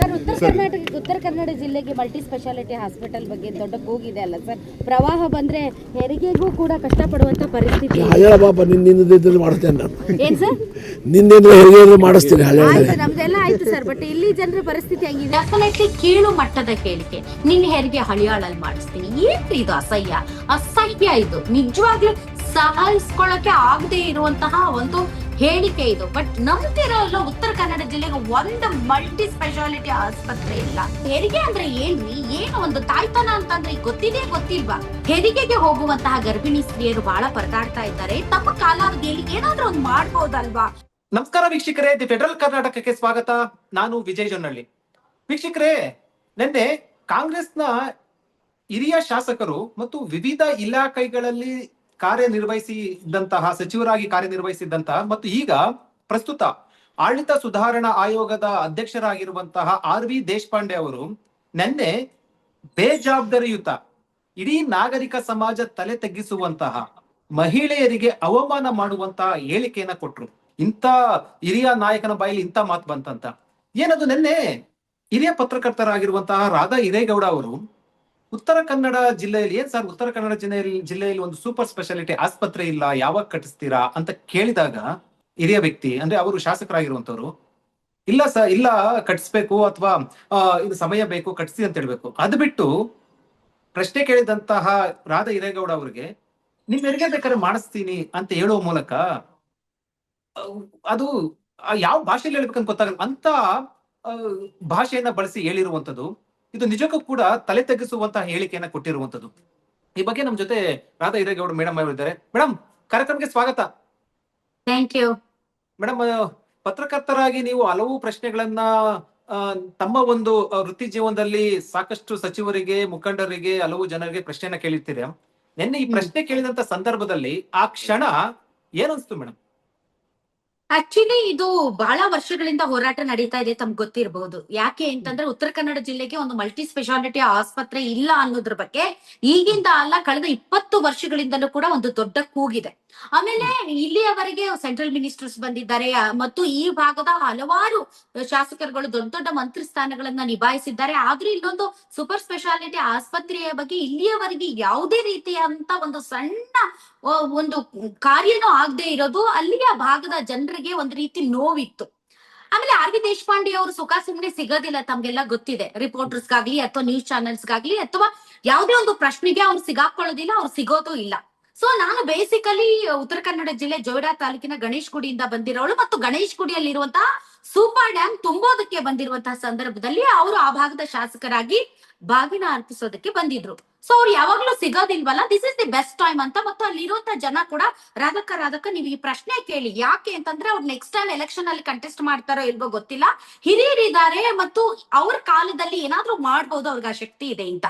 Sir Uttara Karnataka Uttara Kannada ಜಿಲ್ಲೆಗೆ multi speciality hospital ಬಗ್ಗೆ ದೊಡ್ಡ ಕೂಗಿದೆ ಅಲ್ಲ ಸರ್. ಪ್ರವಾಹ ಬಂದ್ರೆ ಹೆರಿಗೆಗೂ ಕೂಡ ಕಷ್ಟಪಡುವಂತ ಪರಿಸ್ಥಿತಿ. ಹಳ್ಯಾಳ ಪಾಪ ನಿನ್ನಿಂದ ಮಾಡ್ತೇನೆ ನಾನು ಏನ್ ಸರ್? ನಿನ್ನಿಂದ ಹೆರಿಗೆ ಮಾಡಿಸ್ತೀನಿ ಆಯ್ತು ನಮ್ದೆಲ್ಲ ಆಯ್ತು ಸರ್ ಬಟ್ ಇಲ್ಲಿ ಜನರ ಪರಿಸ್ಥಿತಿ ಹೆಂಗಿದೆ? ಡೆಫಿನೆಟ್ಲಿ ಕೀಳು ಮಟ್ಟದ ಹೇಳಿಕೆ ನಿನ್ನ ಹೆರಿಗೆ ಹಳಿಯಾಳಲ್ಲಿ ಮಾಡಿಸ್ತೀನಿ. ಏನ್ರಿ ಇದು ಅಸಹ್ಯ? ಅಸಹ್ಯ ಇದು. ನಿಜವಾಗ್ಲೂ ಸಹಿಸ್ಕೊಳ್ಳಕ್ಕೆ ಆಗದೆ ಇರುವಂತಹ ಒಂದು ಹೇಳಿಕೆ ಇದು. ಬಟ್ ನಂಬ್ತಿರೋ ಇಲ್ಲ ಉತ್ತರ ಕನ್ನಡ ಜಿಲ್ಲೆಗೆ ಒಂದು ಮಲ್ಟಿ ಸ್ಪೆಷಾಲಿಟಿ ಆಸ್ಪತ್ರೆ ಇಲ್ಲ. ಹೆರಿಗೆ ಅಂದ್ರೆ ಏನ್ರಿ ಏನು ಒಂದು ತಾಯ್ತನ ಅಂತಂದ್ರೆ ಗೊತ್ತಿದೆ, ಗೊತ್ತಿಲ್ವಾ? ಹೆರಿಗೆಗೆ ಹೋಗುವಂತಹ ಗರ್ಭಿಣಿ ಸ್ತ್ರೀಯರು ಬಹಳ ಪರದಾಡ್ತಾ ಇದ್ದಾರೆ. ತಮ್ಮ ಕಾಲಾವಧಿಯಲ್ಲಿ ಏನಾದ್ರೂ ಒಂದು ಮಾಡ್ಬೋದಲ್ವಾ? ನಮಸ್ಕಾರ ವೀಕ್ಷಕರೇ, ದಿ ಫೆಡರಲ್ ಕರ್ನಾಟಕಕ್ಕೆ ಸ್ವಾಗತ. ನಾನು ವಿಜಯ್ ಜೊನ್ನಳ್ಳಿ. ವೀಕ್ಷಕರೇ, ನಿನ್ನೆ ಕಾಂಗ್ರೆಸ್ನ ಹಿರಿಯ ಶಾಸಕರು ಮತ್ತು ವಿವಿಧ ಇಲಾಖೆಗಳಲ್ಲಿ ಕಾರ್ಯನಿರ್ವಹಿಸಿದಂತಹ, ಸಚಿವರಾಗಿ ಕಾರ್ಯನಿರ್ವಹಿಸಿದಂತಹ ಮತ್ತು ಈಗ ಪ್ರಸ್ತುತ ಆಡಳಿತ ಸುಧಾರಣಾ ಆಯೋಗದ ಅಧ್ಯಕ್ಷರಾಗಿರುವಂತಹ ಆರ್ ವಿ ದೇಶಪಾಂಡೆ ಅವರು ನಿನ್ನೆ ಬೇಜವಾಬ್ದಾರಿಯುತ, ಇಡೀ ನಾಗರಿಕ ಸಮಾಜ ತಲೆ ತಗ್ಗಿಸುವಂತಹ, ಮಹಿಳೆಯರಿಗೆ ಅವಮಾನ ಮಾಡುವಂತಹ ಹೇಳಿಕೆಯನ್ನ ಕೊಟ್ರು. ಇಂಥ ಹಿರಿಯ ನಾಯಕನ ಬಾಯಲ್ಲಿ ಇಂಥ ಮಾತು ಬಂತಂತ. ಏನದು ನಿನ್ನೆ ಹಿರಿಯ ಪತ್ರಕರ್ತರಾಗಿರುವಂತಹ ರಾಧಾ ಹಿರೇಗೌಡ ಅವರು ಉತ್ತರ ಕನ್ನಡ ಜಿಲ್ಲೆಯಲ್ಲಿ ಏನ್ ಸರ್? ಉತ್ತರ ಕನ್ನಡ ಜಿಲ್ಲೆಯಲ್ಲಿ ಜಿಲ್ಲೆಯಲ್ಲಿ ಒಂದು ಸೂಪರ್ ಸ್ಪೆಷಾಲಿಟಿ ಆಸ್ಪತ್ರೆ ಇಲ್ಲ, ಯಾವಾಗ ಕಟ್ಟಿಸ್ತೀರಾ ಅಂತ ಕೇಳಿದಾಗ ಹಿರಿಯ ವ್ಯಕ್ತಿ, ಅಂದ್ರೆ ಅವರು ಶಾಸಕರಾಗಿರುವಂತವ್ರು, ಇಲ್ಲ ಸರ್, ಇಲ್ಲ ಕಟ್ಟಿಸ್ಬೇಕು ಅಥವಾ ಇದು ಸಮಯ ಬೇಕು, ಕಟ್ಸಿ ಅಂತ ಹೇಳ್ಬೇಕು. ಅದು ಬಿಟ್ಟು ಪ್ರಶ್ನೆ ಕೇಳಿದಂತಹ ರಾಧ ಹಿರೇಗೌಡ ಅವರಿಗೆ, ನಿಮ್ ಹೆರಿಗೆ ಬೇಕಾದ್ರೆ ಮಾಡಿಸ್ತೀನಿ ಅಂತ ಹೇಳುವ ಮೂಲಕ ಅದು ಯಾವ ಭಾಷೆಯಲ್ಲಿ ಹೇಳ್ಬೇಕಂತ ಗೊತ್ತಾಗಲ್ಲ. ಅಂತ ಭಾಷೆಯನ್ನ ಬಳಸಿ ಹೇಳಿರುವಂತದ್ದು. ಇದು ನಿಜಕ್ಕೂ ಕೂಡ ತಲೆ ತಗ್ಗಿಸುವಂತಹ ಹೇಳಿಕೆಯನ್ನ ಕೊಟ್ಟಿರುವಂತದ್ದು ಈ ಬಗ್ಗೆ ನಮ್ಮ ಜೊತೆ ರಾಧಾ ಹಿರೇಗೌಡ ಮೇಡಮ್ ಅವರಿದ್ದಾರೆ ಮೇಡಮ್ ಕಾರ್ಯಕ್ರಮಕ್ಕೆ ಸ್ವಾಗತ. ಥ್ಯಾಂಕ್ ಯು ಮೇಡಮ್ ಪತ್ರಕರ್ತರಾಗಿ ನೀವು ಹಲವು ಪ್ರಶ್ನೆಗಳನ್ನ ತಮ್ಮ ಒಂದು ವೃತ್ತಿ ಜೀವನದಲ್ಲಿ ಸಾಕಷ್ಟು ಸಚಿವರಿಗೆ ಮುಖಂಡರಿಗೆ ಹಲವು ಜನರಿಗೆ ಪ್ರಶ್ನೆಯನ್ನ ಕೇಳಿರ್ತೀರಿ? ನಿನ್ನೆ ಈ ಪ್ರಶ್ನೆ ಕೇಳಿದಂತ ಸಂದರ್ಭದಲ್ಲಿ ಆ ಕ್ಷಣ ಏನನ್ಸ್ತು ಮೇಡಮ್? ಆಕ್ಚುಲಿ ಇದು ಬಹಳ ವರ್ಷಗಳಿಂದ ಹೋರಾಟ ನಡೀತಾ ಇದೆ ತಮ್ಗೆ ಗೊತ್ತಿರಬಹುದು ಯಾಕೆ ಅಂತಂದ್ರೆ ಉತ್ತರ ಕನ್ನಡ ಜಿಲ್ಲೆಗೆ ಒಂದು ಮಲ್ಟಿ ಸ್ಪೆಷಾಲಿಟಿ ಆಸ್ಪತ್ರೆ ಇಲ್ಲ ಅನ್ನೋದ್ರ ಬಗ್ಗೆ ಈಗಿಂದ ಅಲ್ಲ ಕಳೆದ ಇಪ್ಪತ್ತು ವರ್ಷಗಳಿಂದಲೂ ಕೂಡ ಒಂದು ದೊಡ್ಡ ಕೂಗಿದೆ. ಆಮೇಲೆ ಇಲ್ಲಿಯವರೆಗೆ ಸೆಂಟ್ರಲ್ ಮಿನಿಸ್ಟರ್ಸ್ ಬಂದಿದ್ದಾರೆ ಮತ್ತು ಈ ಭಾಗದ ಹಲವಾರು ಶಾಸಕರುಗಳು ದೊಡ್ಡ ದೊಡ್ಡ ಮಂತ್ರಿ ಸ್ಥಾನಗಳನ್ನ ನಿಭಾಯಿಸಿದ್ದಾರೆ. ಆದ್ರೂ ಇಲ್ಲೊಂದು ಸೂಪರ್ ಸ್ಪೆಷಾಲಿಟಿ ಆಸ್ಪತ್ರೆಯ ಬಗ್ಗೆ ಇಲ್ಲಿಯವರೆಗೆ ಯಾವುದೇ ರೀತಿಯಂತ ಒಂದು ಸಣ್ಣ ಒಂದು ಕಾರ್ಯನೂ ಆಗದೆ ಇರೋದು ಅಲ್ಲಿಯ ಭಾಗದ ಜನರಿಗೆ ಒಂದು ರೀತಿ ನೋವಿತ್ತು. ಆಮೇಲೆ ಆರ್ ವಿ ದೇಶಪಾಂಡೆ ಅವರು ಸುಖ ಸಿಗೋದಿಲ್ಲ ತಮ್ಗೆಲ್ಲ ಗೊತ್ತಿದೆ. ರಿಪೋರ್ಟರ್ಸ್ ಗಾಗ್ಲಿ ಅಥವಾ ನ್ಯೂಸ್ ಚಾನೆಲ್ಸ್ ಗಾಗ್ಲಿ ಅಥವಾ ಯಾವುದೇ ಒಂದು ಪ್ರಶ್ನೆಗೆ ಅವ್ರು ಸಿಗಾಕೊಳ್ಳೋದಿಲ್ಲ, ಅವ್ರು ಸಿಗೋದು ಇಲ್ಲ. ಸೊ ನಾನು ಬೇಸಿಕಲಿ ಉತ್ತರ ಕನ್ನಡ ಜಿಲ್ಲೆ ಜೋಯಿಡಾ ತಾಲೂಕಿನ ಗಣೇಶ್ ಗುಡಿಯಿಂದ ಬಂದಿರೋಳು ಮತ್ತು ಗಣೇಶ್ ಗುಡಿಯಲ್ಲಿರುವಂತಹ ಸೂಪರ್ ಡ್ಯಾಮ್ ತುಂಬೋದಕ್ಕೆ ಬಂದಿರುವಂತಹ ಸಂದರ್ಭದಲ್ಲಿ ಅವರು ಆ ಭಾಗದ ಶಾಸಕರಾಗಿ ಬಾಗಿನ ಅರ್ಪಿಸೋದಕ್ಕೆ ಬಂದಿದ್ರು. ಸೊ ಅವ್ರು ಯಾವಾಗ್ಲೂ ಸಿಗೋದಿಲ್ವಲ್ಲ? This is the best time ಅಂತ ಮತ್ತು ಅಲ್ಲಿರುವಂತ ಜನ ಕೂಡ ರಾಧಕ ರಾಧಕ, ನೀವು ಈ ಪ್ರಶ್ನೆ ಕೇಳಿ, ಯಾಕೆ ಅಂತಂದ್ರೆ ಅವ್ರು ನೆಕ್ಸ್ಟ್ ಟೈಮ್ ಎಲೆಕ್ಷನ್ ಅಲ್ಲಿ ಕಂಟೆಸ್ಟ್ ಮಾಡ್ತಾರೋ ಇಲ್ವೋ ಗೊತ್ತಿಲ್ಲ. ಹಿರಿಯರಿದ್ದಾರೆ ಮತ್ತು ಅವ್ರ ಕಾಲದಲ್ಲಿ ಏನಾದ್ರೂ ಮಾಡ್ಬೋದು ಅವ್ರಿಗೆ ಆ ಶಕ್ತಿ ಇದೆ ಅಂತ.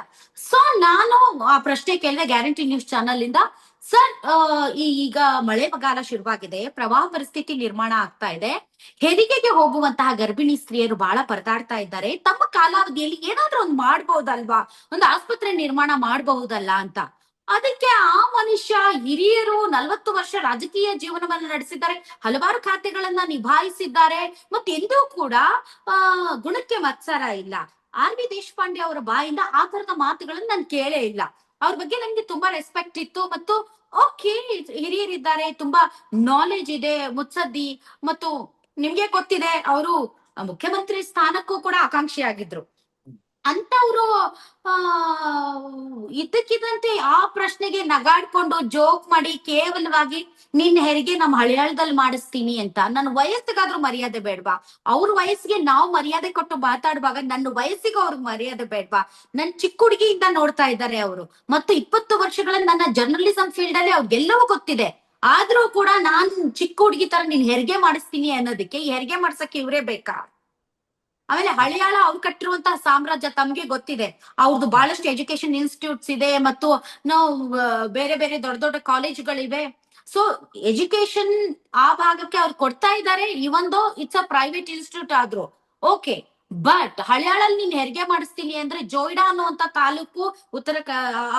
ಸೊ ನಾನು ಆ ಪ್ರಶ್ನೆ ಕೇಳಿದೆ ಗ್ಯಾರಂಟಿ ನ್ಯೂಸ್ ಚಾನಲ್ ಇಂದ ಸರ್ ಈಗ ಮಳೆ ಮಗಾಲ ಶುರುವಾಗಿದೆ, ಪ್ರವಾಹ ಪರಿಸ್ಥಿತಿ ನಿರ್ಮಾಣ ಆಗ್ತಾ ಇದೆ. ಹೆರಿಗೆಗೆ ಹೋಗುವಂತಹ ಗರ್ಭಿಣಿ ಸ್ತ್ರೀಯರು ಬಹಳ ಪರದಾಡ್ತಾ ಇದ್ದಾರೆ. ತಮ್ಮ ಕಾಲಾವಧಿಯಲ್ಲಿ ಏನಾದ್ರೂ ಒಂದು ಮಾಡ್ಬೋದಲ್ವಾ? ಒಂದು ಆಸ್ಪತ್ರೆ ನಿರ್ಮಾಣ ಮಾಡಬಹುದಲ್ಲ ಅಂತ. ಅದಕ್ಕೆ ಆ ಮನುಷ್ಯ ಹಿರಿಯರು ನಲವತ್ತು ವರ್ಷ ರಾಜಕೀಯ ಜೀವನವನ್ನು ನಡೆಸಿದ್ದಾರೆ, ಹಲವಾರು ಖಾತೆಗಳನ್ನ ನಿಭಾಯಿಸಿದ್ದಾರೆ, ಮತ್ತೆ ಎಂದೂ ಕೂಡ ಗುಣಕ್ಕೆ ಮತ್ಸರ ಇಲ್ಲ. ಆರ್ ವಿ ದೇಶಪಾಂಡೆ ಅವರ ಬಾಯಿಂದ ಆ ತರದ ಮಾತುಗಳನ್ನು ನಾನು ಕೇಳೇ ಇಲ್ಲ. ಅವ್ರ ಬಗ್ಗೆ ನಂಗೆ ತುಂಬಾ ರೆಸ್ಪೆಕ್ಟ್ ಇತ್ತು ಮತ್ತು ಓಕೆ ಹಿರಿಯರಿದ್ದಾರೆ, ತುಂಬಾ ನಾಲೆಜ್ ಇದೆ, ಮುತ್ಸದ್ದಿ ಮತ್ತು ನಿಮ್ಗೆ ಗೊತ್ತಿದೆ, ಅವರು ಮುಖ್ಯಮಂತ್ರಿ ಸ್ಥಾನಕ್ಕೂ ಕೂಡ ಆಕಾಂಕ್ಷಿ ಆಗಿದ್ರು ಅಂತವ್ರು, ಆ ಇದಕ್ಕಿದಂತೆ ಆ ಪ್ರಶ್ನೆಗೆ ನಗಾಡ್ಕೊಂಡು ಜೋಕ್ ಮಾಡಿ ಕೇವಲವಾಗಿ ನಿನ್ ಹೆರಿಗೆ ನಮ್ ಹಳಿಯಾಳದಲ್ಲಿ ಮಾಡಿಸ್ತೀನಿ ಅಂತ. ನನ್ನ ವಯಸ್ಸಿಗಾದ್ರೂ ಮರ್ಯಾದೆ ಬೇಡ್ವಾ? ಅವ್ರ ವಯಸ್ಸಿಗೆ ನಾವು ಮರ್ಯಾದೆ ಕೊಟ್ಟು ಮಾತಾಡುವಾಗ ನನ್ನ ವಯಸ್ಸಿಗೆ ಅವ್ರಿಗೆ ಮರ್ಯಾದೆ ಬೇಡ್ವಾ? ನನ್ ಚಿಕ್ಕ ಹುಡುಗಿಯಿಂದ ನೋಡ್ತಾ ಇದ್ದಾರೆ ಅವರು. ಮತ್ತು ಇಪ್ಪತ್ತು ವರ್ಷಗಳ ನನ್ನ ಜರ್ನಲಿಸಂ ಫೀಲ್ಡ್ ಅಲ್ಲಿ ಅವ್ರಿಗೆಲ್ಲವೂ ಗೊತ್ತಿದೆ. ಆದ್ರೂ ಕೂಡ ನಾನ್ ಚಿಕ್ಕ ಹುಡುಗಿ ತರ ನೀನ್ ಹೆರಿಗೆ ಮಾಡಿಸ್ತೀನಿ ಅನ್ನೋದಕ್ಕೆ ಹೆರಿಗೆ ಮಾಡ್ಸಕ್ಕೆ ಇವ್ರೇ ಬೇಕಾ? ಆಮೇಲೆ ಹಳಿಯಾಳ ಅವ್ರು ಕಟ್ಟಿರುವಂತಹ ಸಾಮ್ರಾಜ್ಯ ತಮ್ಗೆ ಗೊತ್ತಿದೆ. ಅವ್ರದ್ದು ಬಹಳಷ್ಟು ಎಜುಕೇಶನ್ ಇನ್ಸ್ಟಿಟ್ಯೂಟ್ಸ್ ಇದೆ ಮತ್ತು ನಾವು ಬೇರೆ ಬೇರೆ ದೊಡ್ಡ ದೊಡ್ಡ ಕಾಲೇಜ್ಗಳಿವೆ ಸೊ ಎಜುಕೇಶನ್ ಆ ಭಾಗಕ್ಕೆ ಅವ್ರು ಕೊಡ್ತಾ ಇದ್ದಾರೆ even though it's a private institute ಆದ್ರೂ. ಓಕೆ ಬಟ್ ಹಳಿಯಾಳಲ್ಲಿ ನೀನ್ ಹೆರಿಗೆ ಮಾಡಿಸ್ತೀನಿ ಅಂದ್ರೆ ಜೋಯ್ಡಾ ಅನ್ನುವಂತ ತಾಲೂಕು ಉತ್ತರ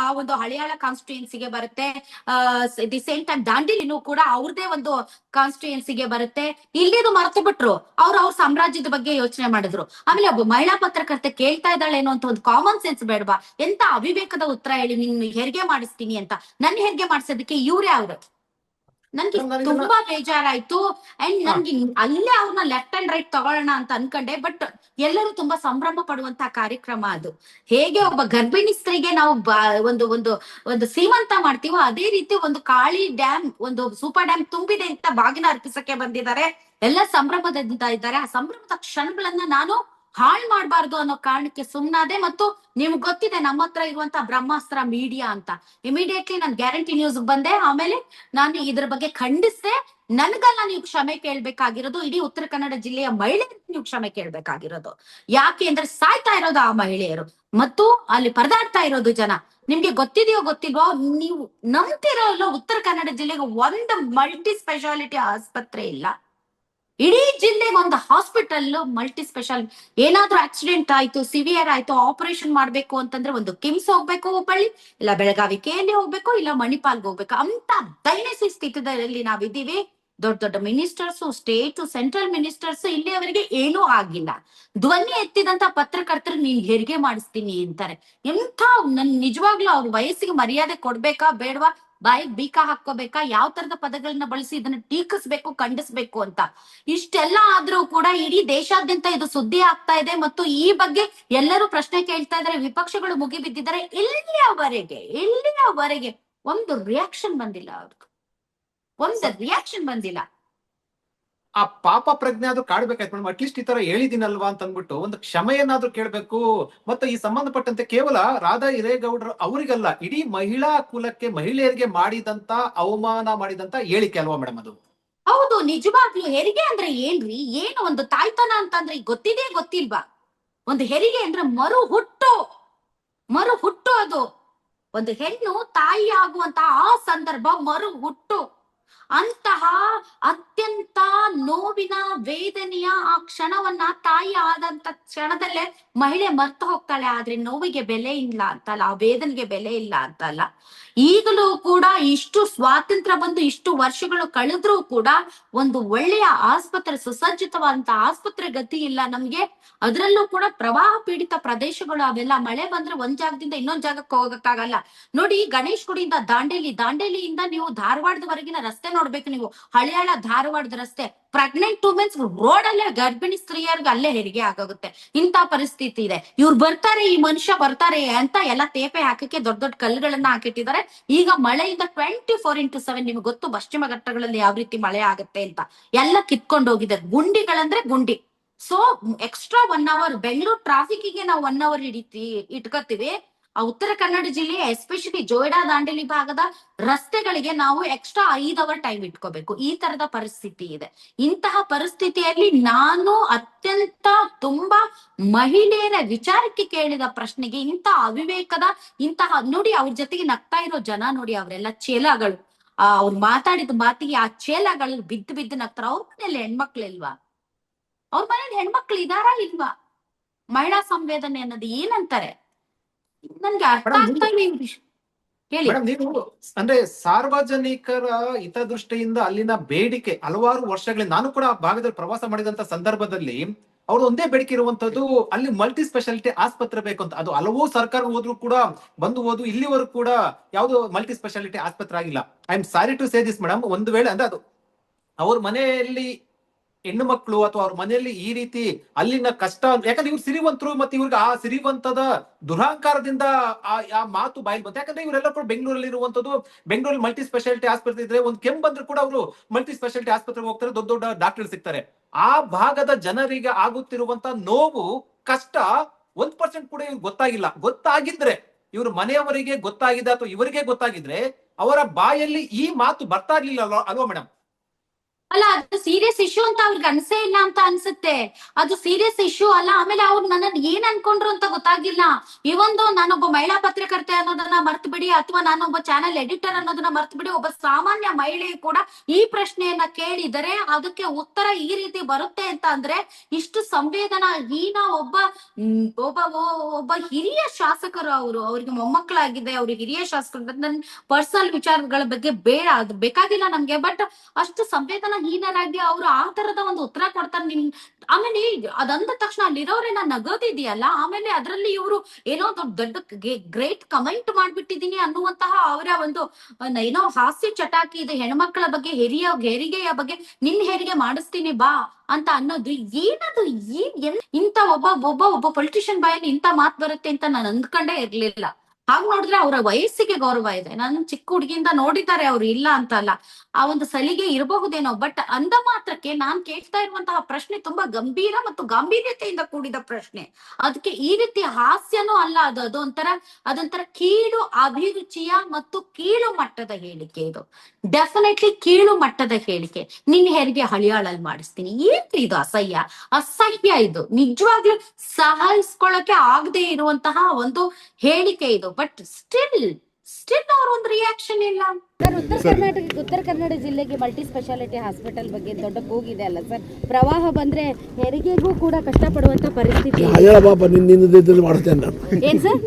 ಆ ಒಂದು ಹಳಿಯಾಳ ಕಾನ್ಸ್ಟಿಟ್ಯೂನ್ಸಿಗೆ ಬರುತ್ತೆ. ದಿ ಸೇಮ್ ಟೈಮ್ ದಾಂಡೇಲಿನೂ ಕೂಡ ಅವ್ರದೇ ಒಂದು ಕಾನ್ಸ್ಟಿಟ್ಯೂನ್ಸಿಗೆ ಬರುತ್ತೆ. ಇಲ್ಲಿದು ಮರೆತು ಬಿಟ್ರು. ಅವ್ರು ಅವ್ರ ಸಾಮ್ರಾಜ್ಯದ ಬಗ್ಗೆ ಯೋಚನೆ ಮಾಡಿದ್ರು. ಆಮೇಲೆ ಒಬ್ಬ ಮಹಿಳಾ ಪತ್ರಕರ್ತೆ ಕೇಳ್ತಾ ಇದ್ದಾಳೆ ಏನೋ ಅಂತ ಒಂದು ಕಾಮನ್ ಸೆನ್ಸ್ ಬೇಡವಾ. ಎಂತ ಅವಿವೇಕದ ಉತ್ತರ ಹೇಳಿ ನಿನ್ನ ಹೆರಿಗೆ ಮಾಡಿಸ್ತೀನಿ ಅಂತ. ನನ್ ಹೆರಿಗೆ ಮಾಡಿಸೋದಕ್ಕೆ ಇವ್ರೇ ಅವ್ರು ನನ್ಗೆ ತುಂಬಾ ಬೇಜಾರಾಯ್ತು. ಅಂಡ್. ನನ್ಗೆ ಅಲ್ಲೇ ಅವ್ರನ್ನ ಲೆಫ್ಟ್ ಅಂಡ್ ರೈಟ್ ತಗೊಳ್ಳೋಣ ಅಂತ ಅನ್ಕೊಂಡೆ. ಬಟ್ ಎಲ್ಲರೂ ತುಂಬಾ ಸಂಭ್ರಮ ಪಡುವಂತಹ ಕಾರ್ಯಕ್ರಮ ಅದು. ಹೇಗೆ ಒಬ್ಬ ಗರ್ಭಿಣಿ ಸ್ತ್ರೀಗೆ ನಾವು ಒಂದು ಒಂದು ಒಂದು ಸೀಮಂತ ಮಾಡ್ತೀವೋ ಅದೇ ರೀತಿ ಒಂದು ಕಾಳಿ ಡ್ಯಾಮ್, ಒಂದು ಸೂಪರ್ ಡ್ಯಾಮ್ ತುಂಬಿದೆ ಅಂತ ಬಾಗಿನ ಅರ್ಪಿಸಕ್ಕೆ ಬಂದಿದ್ದಾರೆ. ಎಲ್ಲ ಸಂಭ್ರಮದಿಂದ ಇದ್ದಾರೆ. ಆ ಸಂಭ್ರಮದ ಕ್ಷಣಗಳನ್ನ ನಾನು ಹಾಳ್ ಮಾಡಬಾರ್ದು ಅನ್ನೋ ಕಾರಣಕ್ಕೆ ಸುಮ್ನಾದೆ ಮತ್ತು ನಿಮ್ಗೆ ಗೊತ್ತಿದೆ ನಮ್ಮ ಹತ್ರ ಇರುವಂತ ಬ್ರಹ್ಮಾಸ್ತ್ರ ಮೀಡಿಯಾ ಅಂತ. ಇಮಿಡಿಯೇಟ್ಲಿ ನಾನು ಗ್ಯಾರಂಟಿ ನ್ಯೂಸ್ ಬಂದೆ. ಆಮೇಲೆ ನಾನು ಇದ್ರ ಬಗ್ಗೆ ಖಂಡಿಸ್ದೆ. ನನ್ಗಲ್ಲ ನೀವು ಕ್ಷಮೆ ಕೇಳ್ಬೇಕಾಗಿರೋದು. ಇಡೀ ಉತ್ತರ ಕನ್ನಡ ಜಿಲ್ಲೆಯ ಮಹಿಳೆಯರಿಗೆ ನೀವು ಕ್ಷಮೆ ಕೇಳ್ಬೇಕಾಗಿರೋದು. ಯಾಕೆ ಅಂದ್ರೆ ಸಾಯ್ತಾ ಇರೋದು ಆ ಮಹಿಳೆಯರು. ಮತ್ತು ಅಲ್ಲಿ ಪರದಾಡ್ತಾ ಇರೋದು ಜನ. ನಿಮ್ಗೆ ಗೊತ್ತಿದೆಯೋ ಗೊತ್ತಿಲ್ವೋ, ನೀವು ನಂಬ್ತಿರೋ ಉತ್ತರ ಕನ್ನಡ ಜಿಲ್ಲೆಗೆ ಒಂದು ಮಲ್ಟಿ ಸ್ಪೆಷಾಲಿಟಿ ಆಸ್ಪತ್ರೆ ಇಲ್ಲ. ಇಡೀ ಜಿಲ್ಲೆಗೆ ಒಂದು ಹಾಸ್ಪಿಟಲ್ ಮಲ್ಟಿ ಸ್ಪೆಷಲ್. ಏನಾದ್ರೂ ಆಕ್ಸಿಡೆಂಟ್ ಆಯ್ತು, ಸಿವಿಯರ್ ಆಯ್ತು, ಆಪರೇಷನ್ ಮಾಡ್ಬೇಕು ಅಂತಂದ್ರೆ ಒಂದು ಕಿಮ್ಸ್ ಹೋಗ್ಬೇಕು ಹುಬ್ಬಳ್ಳಿ, ಇಲ್ಲ ಬೆಳಗಾವಿ ಕೆಎಲ್ಎ ಹೋಗ್ಬೇಕು, ಇಲ್ಲ ಮಣಿಪಾಲ್ಗೆ ಹೋಗ್ಬೇಕು, ಅಂತ ದೈನಸಿ ಸ್ಥಿತಿಯಲ್ಲಿ ನಾವಿದ್ದೀವಿ. ದೊಡ್ಡ ದೊಡ್ಡ ಮಿನಿಸ್ಟರ್ಸ್, ಸ್ಟೇಟ್, ಸೆಂಟ್ರಲ್ ಮಿನಿಸ್ಟರ್ಸ್ ಇಲ್ಲಿಯವರೆಗೆ ಏನೂ ಆಗಿಲ್ಲ. ಧ್ವನಿ ಎತ್ತಿದಂತ ಪತ್ರಕರ್ತರು ನೀನ್ ಹೆರಿಗೆ ಮಾಡಿಸ್ತೀನಿ ಅಂತಾರೆ. ಎಂಥ, ನನ್ ನಿಜವಾಗ್ಲೂ ಅವ್ರ ವಯಸ್ಸಿಗೆ ಮರ್ಯಾದೆ ಕೊಡ್ಬೇಕಾ ಬೇಡವಾ? ಬಾಯಿಗೆ ಬೀಕ ಹಾಕೋಬೇಕಾ ಯಾವ ತರದ ಪದಗಳನ್ನ ಬಳಸಿ ಇದನ್ನ ಟೀಕಿಸ್ಬೇಕು ಖಂಡಿಸ್ಬೇಕು ಅಂತ. ಇಷ್ಟೆಲ್ಲ ಆದ್ರೂ ಕೂಡ ಇಡೀ ದೇಶಾದ್ಯಂತ ಇದು ಸುದ್ದಿ ಆಗ್ತಾ ಇದೆ ಮತ್ತು ಈ ಬಗ್ಗೆ ಎಲ್ಲರೂ ಪ್ರಶ್ನೆ ಕೇಳ್ತಾ ಇದ್ದಾರೆ. ವಿಪಕ್ಷಗಳು ಮುಗಿಬಿದ್ದಿದ್ದಾರೆ ಇಲ್ಲಿಯವರೆಗೆ ಇಲ್ಲಿಯವರೆಗೆ ಒಂದು ರಿಯಾಕ್ಷನ್ ಬಂದಿಲ್ಲ ಅವ್ರಿಗೆ ಒಂದು ರಿಯಾಕ್ಷನ್ ಬಂದಿಲ್ಲ. ಆ ಪಾಪ ಪ್ರಜ್ಞೆ ಆದ್ರೂ ಕಾಡ್ಬೇಕಾಯ್ತು ಮೇಡಮ್. ಅಟ್ಲೀಸ್ಟ್ ಈ ತರ ಹೇಳಿದಿನಲ್ವಾ ಅಂತ ಅಂದ್ಬಿಟ್ಟು ಒಂದು ಕ್ಷಮೆಯನ್ನಾದ್ರೂ ಕೇಳ್ಬೇಕು. ಮತ್ತೆ ಈ ಸಂಬಂಧಪಟ್ಟಂತೆ ಕೇವಲ ರಾಧಾ ಹಿರೇಗೌಡರು ಅವರಿಗಲ್ಲ, ಇಡೀ ಮಹಿಳಾ ಕುಲಕ್ಕೆ ಮಹಿಳೆಯರಿಗೆ ಮಾಡಿದಂತ ಅವಮಾನ ಮಾಡಿದಂತ ಹೇಳಿಕೆ ಅಲ್ವಾ ಮೇಡಮ್ ಅದು? ಹೌದು, ನಿಜವಾಗ್ಲೂ ಹೆರಿಗೆ ಅಂದ್ರೆ ಏನ್ರಿ? ಏನು ಒಂದು ತಾಯ್ತನ ಅಂತಂದ್ರೆ ಗೊತ್ತಿದೆ ಗೊತ್ತಿಲ್ವಾ? ಒಂದು ಹೆರಿಗೆ ಅಂದ್ರೆ ಮರು ಹುಟ್ಟು ಮರು ಹುಟ್ಟು ಅದು. ಒಂದು ಹೆಣ್ಣು ತಾಯಿ ಆಗುವಂತ ಆ ಸಂದರ್ಭ ಮರು ಹುಟ್ಟು. ಅಂತಹ ಅತ್ಯಂತ ನೋವಿನ ವೇದನೆಯ ಆ ಕ್ಷಣವನ್ನ ತಾಯಿ ಆದಂತ ಕ್ಷಣದಲ್ಲೇ ಮಹಿಳೆ ಮರ್ತು ಹೋಗ್ತಾಳೆ. ಆದ್ರೆ ನೋವಿಗೆ ಬೆಲೆ ಇಲ್ಲ ಅಂತಲ್ಲ, ಆ ವೇದನೆಗೆ ಬೆಲೆ ಇಲ್ಲ ಅಂತಲ್ಲ. ಈಗಲೂ ಕೂಡ ಇಷ್ಟು ಸ್ವಾತಂತ್ರ್ಯ ಬಂದು ಇಷ್ಟು ವರ್ಷಗಳು ಕಳೆದ್ರೂ ಕೂಡ ಒಂದು ಒಳ್ಳೆಯ ಆಸ್ಪತ್ರೆ, ಸುಸಜ್ಜಿತವಾದಂತ ಆಸ್ಪತ್ರೆ ಗತಿ ಇಲ್ಲ ನಮ್ಗೆ. ಅದರಲ್ಲೂ ಕೂಡ ಪ್ರವಾಹ ಪೀಡಿತ ಪ್ರದೇಶಗಳು ಅವೆಲ್ಲ ಮಳೆ ಬಂದ್ರೆ ಒಂದ್ ಜಾಗದಿಂದ ಇನ್ನೊಂದ್ ಜಾಗಕ್ಕೆ ಹೋಗಕ್ಕಾಗಲ್ಲ. ನೋಡಿ ಗಣೇಶ್ ಗುಡಿಯಿಂದ ದಾಂಡೇಲಿ, ದಾಂಡೇಲಿಯಿಂದ ನೀವು ಧಾರವಾಡದವರೆಗಿನ ರಸ್ತೆ ನೋಡ್ಬೇಕು ನೀವು. ಹಳಿಯಾಳ ಧಾರವಾಡದ ರಸ್ತೆ. ಪ್ರೆಗ್ನೆಂಟ್ ವುಮೆನ್ಸ್ ರೋಡ್ ಅಲ್ಲೇ ಗರ್ಭಿಣಿ ಸ್ತ್ರೀಯರ್ಗ ಅಲ್ಲೇ ಹೆರಿಗೆ ಆಗೋಗುತ್ತೆ. ಇಂತ ಪರಿಸ್ಥಿತಿ ಇದೆ. ಇವ್ರು ಬರ್ತಾರೆ, ಈ ಮನುಷ್ಯ ಬರ್ತಾರೆ ಅಂತ ಎಲ್ಲ ತೇಪೆ ಹಾಕಕ್ಕೆ ದೊಡ್ಡ ದೊಡ್ಡ ಕಲ್ಲುಗಳನ್ನ ಹಾಕಿಟ್ಟಿದ್ದಾರೆ. ಈಗ ಮಳೆಯಿಂದ ಟ್ವೆಂಟಿ ಫೋರ್ ಇಂಟು ಸೆವೆನ್ ನಿಮ್ಗೆ ಗೊತ್ತು ಪಶ್ಚಿಮ ಘಟ್ಟಗಳಲ್ಲಿ ಯಾವ ರೀತಿ ಮಳೆ ಆಗುತ್ತೆ ಅಂತ. ಎಲ್ಲ ಕಿತ್ಕೊಂಡು ಹೋಗಿದೆ. ಗುಂಡಿಗಳಂದ್ರೆ ಗುಂಡಿ. So extra one hour Bengaluru ಟ್ರಾಫಿಕ್ಗೆ ನಾವು ಒನ್ ಅವರ್ ಹಿಡಿತಿ ಇಟ್ಕೋತೀವಿ ಆ ಉತ್ತರ ಕನ್ನಡ ಜಿಲ್ಲೆಯ ಎಸ್ಪೆಷಲಿ ಜೋಯ್ಡಾ ದಾಂಡೇಲಿ ಭಾಗದ ರಸ್ತೆಗಳಿಗೆ ನಾವು ಎಕ್ಸ್ಟ್ರಾ ಐದ್ ಅವರ್ ಟೈಮ್ ಇಟ್ಕೋಬೇಕು. ಈ ತರದ ಪರಿಸ್ಥಿತಿ ಇದೆ. ಇಂತಹ ಪರಿಸ್ಥಿತಿಯಲ್ಲಿ ನಾನು ಅತ್ಯಂತ ತುಂಬಾ ಮಹಿಳೆಯರ ವಿಚಾರಕ್ಕೆ ಕೇಳಿದ ಪ್ರಶ್ನೆಗೆ ಇಂತಹ ಅವಿವೇಕದ ಇಂತಹ ನೋಡಿ ಅವ್ರ ಜೊತೆಗೆ ನಗ್ತಾ ಇರೋ ಜನ ನೋಡಿ ಅವರೆಲ್ಲ ಚೇಲಗಳು ಆ, ಅವ್ರು ಮಾತಾಡಿದ ಮಾತಿಗೆ ಆ ಚೇಲಗಳು ಬಿದ್ದು ಬಿದ್ದು ನಗ್ತಾರ. ಅವ್ರ ಮನೇಲಿ ಹೆಣ್ಮಕ್ಳು ಇಲ್ವಾ? ಅವ್ರ ಮನೇಲಿ ಹೆಣ್ಮಕ್ಳು ಇದಾರಾ ಇಲ್ವಾ? ಮಹಿಳಾ ಸಂವೇದನೆ ಅನ್ನೋದು ಏನಂತಾರೆ? ನನ್ಗೆ ಅರ್ಥ ಆಗ್ತಾ ಇಲ್ಲ ಈ ವಿಷಯ. ಹೇಳಿ ಮೇಡಮ್ ನೀವು ಅಂದ್ರೆ ಸಾರ್ವಜನಿಕರ ಹಿತದೃಷ್ಟಿಯಿಂದ ಅಲ್ಲಿನ ಬೇಡಿಕೆ ಹಲವಾರು ವರ್ಷಗಳಿಂದ ನಾನು ಕೂಡ ಆ ಭಾಗದಲ್ಲಿ ಪ್ರವಾಸ ಮಾಡಿದಂತ ಸಂದರ್ಭದಲ್ಲಿ ಅವ್ರು ಒಂದೇ ಬೇಡಿಕೆ ಇರುವಂತದ್ದು ಅಲ್ಲಿ ಮಲ್ಟಿ ಸ್ಪೆಷಾಲಿಟಿ ಆಸ್ಪತ್ರೆ ಬೇಕು ಅಂತ. ಅದು ಹಲವು ಸರ್ಕಾರ ಹೋದ್ರು ಕೂಡ ಬಂದು ಹೋದ್ರು ಇಲ್ಲಿವರೆಗೂ ಕೂಡ ಯಾವ್ದು ಮಲ್ಟಿ ಸ್ಪೆಷಾಲಿಟಿ ಆಸ್ಪತ್ರೆ ಆಗಿಲ್ಲ. I am sorry to say this madam ಒಂದು ವೇಳೆ ಅಂದ್ರೆ ಅದು ಅವ್ರ ಮನೆಯಲ್ಲಿ ಹೆಣ್ಣು ಮಕ್ಕಳು ಅಥವಾ ಅವ್ರ ಮನೆಯಲ್ಲಿ ಈ ರೀತಿ ಅಲ್ಲಿನ ಕಷ್ಟ ಯಾಕಂದ್ರೆ ಇವ್ರು ಸಿರಿವಂತರು ಮತ್ತೆ ಇವ್ರಿಗೆ ಆ ಸಿರಿವಂತದ ದುರಹಂಕಾರದಿಂದ ಆ ಮಾತು ಬಾಯಿಲ್ ಬಂತು. ಯಾಕಂದ್ರೆ ಇವರೆಲ್ಲ ಕೂಡ ಬೆಂಗಳೂರಲ್ಲಿ ಇರುವಂತದ್ದು, ಬೆಂಗಳೂರಲ್ಲಿ ಮಲ್ಟಿ ಸ್ಪೆಷಾಲಿಟಿ ಆಸ್ಪತ್ರೆ ಇದ್ರೆ ಒಂದು ಕೆಮ್ಮು ಬಂದ್ರು ಕೂಡ ಅವರು ಮಲ್ಟಿ ಸ್ಪೆಷಾಲಿಟಿ ಆಸ್ಪತ್ರೆಗೆ ಹೋಗ್ತಾರೆ, ದೊಡ್ಡ ದೊಡ್ಡ ಡಾಕ್ಟರ್ ಸಿಗ್ತಾರೆ. ಆ ಭಾಗದ ಜನರಿಗೆ ಆಗುತ್ತಿರುವಂತ ನೋವು, ಕಷ್ಟ ಒಂದ್ ಪರ್ಸೆಂಟ್ ಕೂಡ ಇವ್ರಿಗೆ ಗೊತ್ತಾಗಿಲ್ಲ. ಗೊತ್ತಾಗಿದ್ರೆ, ಇವ್ರ ಮನೆಯವರಿಗೆ ಗೊತ್ತಾಗಿದೆ ಅಥವಾ ಇವರಿಗೆ ಗೊತ್ತಾಗಿದ್ರೆ ಅವರ ಬಾಯಲ್ಲಿ ಈ ಮಾತು ಬರ್ತಾ ಇರ್ಲಿಲ್ಲ ಅಲ್ವಾ ಮೇಡಮ್ ಅಲ್ಲ, ಅದು ಸೀರಿಯಸ್ ಇಶ್ಯೂ ಅಂತ ಅವ್ರಿಗೆ ಅನ್ಸೇ ಇಲ್ಲ ಅಂತ ಅನ್ಸುತ್ತೆ. ಅದು ಸೀರಿಯಸ್ ಇಶ್ಯೂ ಅಲ್ಲ, ಆಮೇಲೆ ಅವ್ರು ನನ್ನ ಏನ್ ಅನ್ಕೊಂಡ್ರು ಅಂತ ಗೊತ್ತಾಗಿಲ್ಲ. ಈ ಒಂದು ನಾನೊಬ್ಬ ಮಹಿಳಾ ಪತ್ರಕರ್ತೆ ಅನ್ನೋದನ್ನ ಮರ್ತು ಬಿಡಿ ಅಥವಾ ನಾನೊಬ್ಬ ಚಾನೆಲ್ ಎಡಿಟರ್ ಅನ್ನೋದನ್ನ ಮರ್ತು ಬಿಡಿ ಒಬ್ಬ ಸಾಮಾನ್ಯ ಮಹಿಳೆ ಕೂಡ ಈ ಪ್ರಶ್ನೆಯನ್ನ ಕೇಳಿದರೆ ಅದಕ್ಕೆ ಉತ್ತರ ಈ ರೀತಿ ಬರುತ್ತೆ ಅಂತ ಅಂದ್ರೆ ಇಷ್ಟು ಸಂವೇದನಾ ಹೀನ ಒಬ್ಬ ಒಬ್ಬ ಒಬ್ಬ ಹಿರಿಯ ಶಾಸಕರು ಅವರು. ಅವ್ರಿಗೆ ಮೊಮ್ಮಕ್ಕಳಾಗಿದೆ ಅವ್ರಿಗೆ ಹಿರಿಯ ಶಾಸಕರು. ನನ್ ಪರ್ಸನಲ್ ವಿಚಾರಗಳ ಬಗ್ಗೆ ಬೇಡ, ಅದು ಬೇಕಾಗಿಲ್ಲ ನಮ್ಗೆ. ಬಟ್ ಅಷ್ಟು ಸಂವೇದನಾಹೀನರಾಗಿ ಅವರು ಆ ತರದ ಒಂದು ಉತ್ತರ ಕೊಡ್ತಾರೆ ನಿನ್ ಆಮೇಲೆ ಅದಂದ ತಕ್ಷಣ ಅಲ್ಲಿರೋರೇನ ನಗೋದಿದೆಯಲ್ಲ, ಆಮೇಲೆ ಅದರಲ್ಲಿ ಇವರು ಏನೋ ದೊಡ್ಡ ದೊಡ್ಡ ಗ್ರೇಟ್ ಕಮೆಂಟ್ ಮಾಡ್ಬಿಟ್ಟಿದೀನಿ ಅನ್ನುವಂತಹ ಅವರ ಒಂದು ಏನೋ ಹಾಸ್ಯ ಚಟಾಕಿ ಇದೆ, ಹೆಣ್ಮಕ್ಳ ಬಗ್ಗೆ, ಹೆರಿಯ ಹೆರಿಗೆಯ ಬಗ್ಗೆ, ನಿನ್ ಹೆರಿಗೆ ಮಾಡಿಸ್ತೀನಿ ಬಾ ಅಂತ ಅನ್ನೋದು ಏನದು, ಏನ್ ಇಂತ ಒಬ್ಬ ಒಬ್ಬ ಒಬ್ಬ ಪೊಲಿಟಿಷಿಯನ್ ಬಾಯಲ್ಲಿ ಇಂತ ಮಾತ್ ಬರುತ್ತೆ ಅಂತ ನಾನು ಅಂದ್ಕೊಂಡೇ ಇರ್ಲಿಲ್ಲ. ಹಾಗ್ ನೋಡಿದ್ರೆ ಅವರ ವಯಸ್ಸಿಗೆ ಗೌರವ ಇದೆ. ನಾನು ಚಿಕ್ಕ ಹುಡುಗಿಯಿಂದ ನೋಡಿದ್ದಾರೆ ಅವ್ರು ಇಲ್ಲ ಅಂತ ಅಲ್ಲ ಆ ಒಂದು ಸಲಿಗೆ ಇರಬಹುದೇನೋ, ಬಟ್ ಅಂದ ಮಾತ್ರಕ್ಕೆ ನಾನ್ ಕೇಳ್ತಾ ಇರುವಂತಹ ಪ್ರಶ್ನೆ ತುಂಬಾ ಗಂಭೀರ ಮತ್ತು ಗಾಂಭೀರ್ಯತೆಯಿಂದ ಕೂಡಿದ ಪ್ರಶ್ನೆ. ಅದಕ್ಕೆ ಈ ರೀತಿ ಹಾಸ್ಯನೂ ಅಲ್ಲ ಅದು. ಅದೊಂಥರ ಅದೊಂಥರ ಕೀಳು ಅಭಿರುಚಿಯ ಮತ್ತು ಕೀಳು ಮಟ್ಟದ ಹೇಳಿಕೆ ಇದು. ಡೆಫಿನೆಟ್ಲಿ ಕೀಳು ಮಟ್ಟದ ಹೇಳಿಕೆ. ನಿನ್ನ ಹೆರಿಗೆ ಹಳಿಯಾಳಲ್ಲಿ ಮಾಡಿಸ್ತೀನಿ. ಏನ್ರಿ ಇದು ಅಸಹ್ಯ? ಅಸಹ್ಯ ಇದು. ನಿಜವಾಗ್ಲೂ ಸಹಿಸ್ಕೊಳ್ಳಕ್ಕೆ ಆಗದೆ ಇರುವಂತಹ ಒಂದು ಹೇಳಿಕೆ ಇದು. ಬಟ್ ಸ್ಟಿಲ್ ಸ್ಟಿಲ್ ಅವ್ರ ಒಂದು ರಿಯಾಕ್ಷನ್ ಇಲ್ಲ. ಸರ್ ಉತ್ತರ ಕರ್ನಾಟಕ ಉತ್ತರ ಕನ್ನಡ ಜಿಲ್ಲೆಗೆ ಮಲ್ಟಿ ಸ್ಪೆಷಾಲಿಟಿ ಹಾಸ್ಪಿಟಲ್ ಬಗ್ಗೆ ದೊಡ್ಡ ಕೂಗಿದೆ ಅಲ್ಲ ಸರ್? ಪ್ರವಾಹ ಬಂದ್ರೆ ಹೆರಿಗೆಗೂ ಕೂಡ ಕಷ್ಟಪಡುವಂತ ಪರಿಸ್ಥಿತಿ ನಿನ್ನಿಂದ ಮಾಡಿಸ್ತೇನೆ ನಾನು ಏನ್ ಸರ್?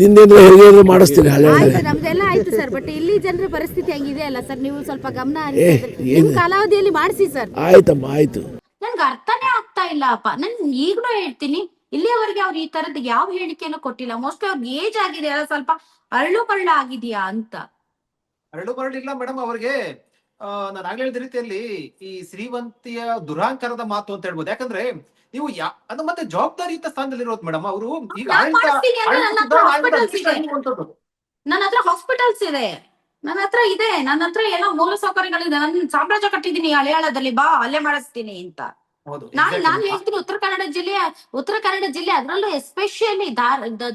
ನಿನ್ನಿಂದ ಹೆರಿಗೆ ಮಾಡಿಸ್ತೀನಿ ಆಯ್ತು ನಮ್ದೆಲ್ಲ ಆಯ್ತು ಸರ್ ಬಟ್ ಇಲ್ಲಿ ಜನರ ಪರಿಸ್ಥಿತಿ ಹಂಗಿದೆ ಅಲ್ಲ ಸರ್? ನೀವು ಸ್ವಲ್ಪ ಗಮನ? ನಿಮ್ ಕಾಲಾವಧಿಯಲ್ಲಿ ಮಾಡಿಸಿ ಸರ್. ಆಯ್ತಮ್ಮ ಆಯ್ತು. ನನ್ಗೆ ಅರ್ಥನೇ ಆಗ್ತಾ ಇಲ್ಲ ಅಪ್ಪ ನಾನು ಈಗಲೂ ಹೇಳ್ತೀನಿ ಇಲ್ಲಿಯವರೆಗೆ ಅವ್ರು ಈ ತರದ್ ಯಾವ ಹೇಳಿಕೆಯನ್ನು ಕೊಟ್ಟಿಲ್ಲ. ಮೋಸ್ಟ್ಲಿ ಅವ್ರಿಗೆ ಏಜ್ ಆಗಿದೆ ಅಲ್ಲ ಸ್ವಲ್ಪ ಅರಳು ಬರಳು ಆಗಿದೆಯಾ ಅಂತ. ಅರಳು ಇಲ್ಲ ಮೇಡಮ್ ಅವ್ರಿಗೆ ನಾನು ಆಗ್ಲೇ ಹೇಳಿದ ರೀತಿಯಲ್ಲಿ ಈ ಶ್ರೀವಂತಿಯ ದುರಾಂಕರದ ಮಾತು ಅಂತ ಹೇಳ್ಬೋದು. ಯಾಕಂದ್ರೆ ನೀವು ಯಾ ಅದು ಮತ್ತೆ ಜವಾಬ್ದಾರಿಯುತ ಸ್ಥಾನದಲ್ಲಿರೋದು ಮೇಡಮ್ ಅವರು ಈಗ ನನ್ನ ಹತ್ರ. ನನ್ನ ಹಾಸ್ಪಿಟಲ್ಸ್ ಇದೆ. ನನ್ನ ಹತ್ರ ಇದೆ. ನನ್ನ ಹತ್ರ ಎಲ್ಲ ಮೂಲ ಸೌಕರ್ಯಗಳಿದೆ. ನಾನು ಸಾಮ್ರಾಜ್ಯ ಕಟ್ಟಿದೀನಿ ಹಳೆಯಾಳದಲ್ಲಿ ಬಾ ಅಲ್ಲೇ ಮಾಡಿಸ್ತೀನಿ ಅಂತ. ಹೌದು ನಾನು exactly. ಹೇಳ್ತೀನಿ ಉತ್ತರ ಕನ್ನಡ ಜಿಲ್ಲೆಯ ಉತ್ತರ ಕನ್ನಡ ಜಿಲ್ಲೆ ಅದರಲ್ಲೂ ಎಸ್ಪೆಷಲಿ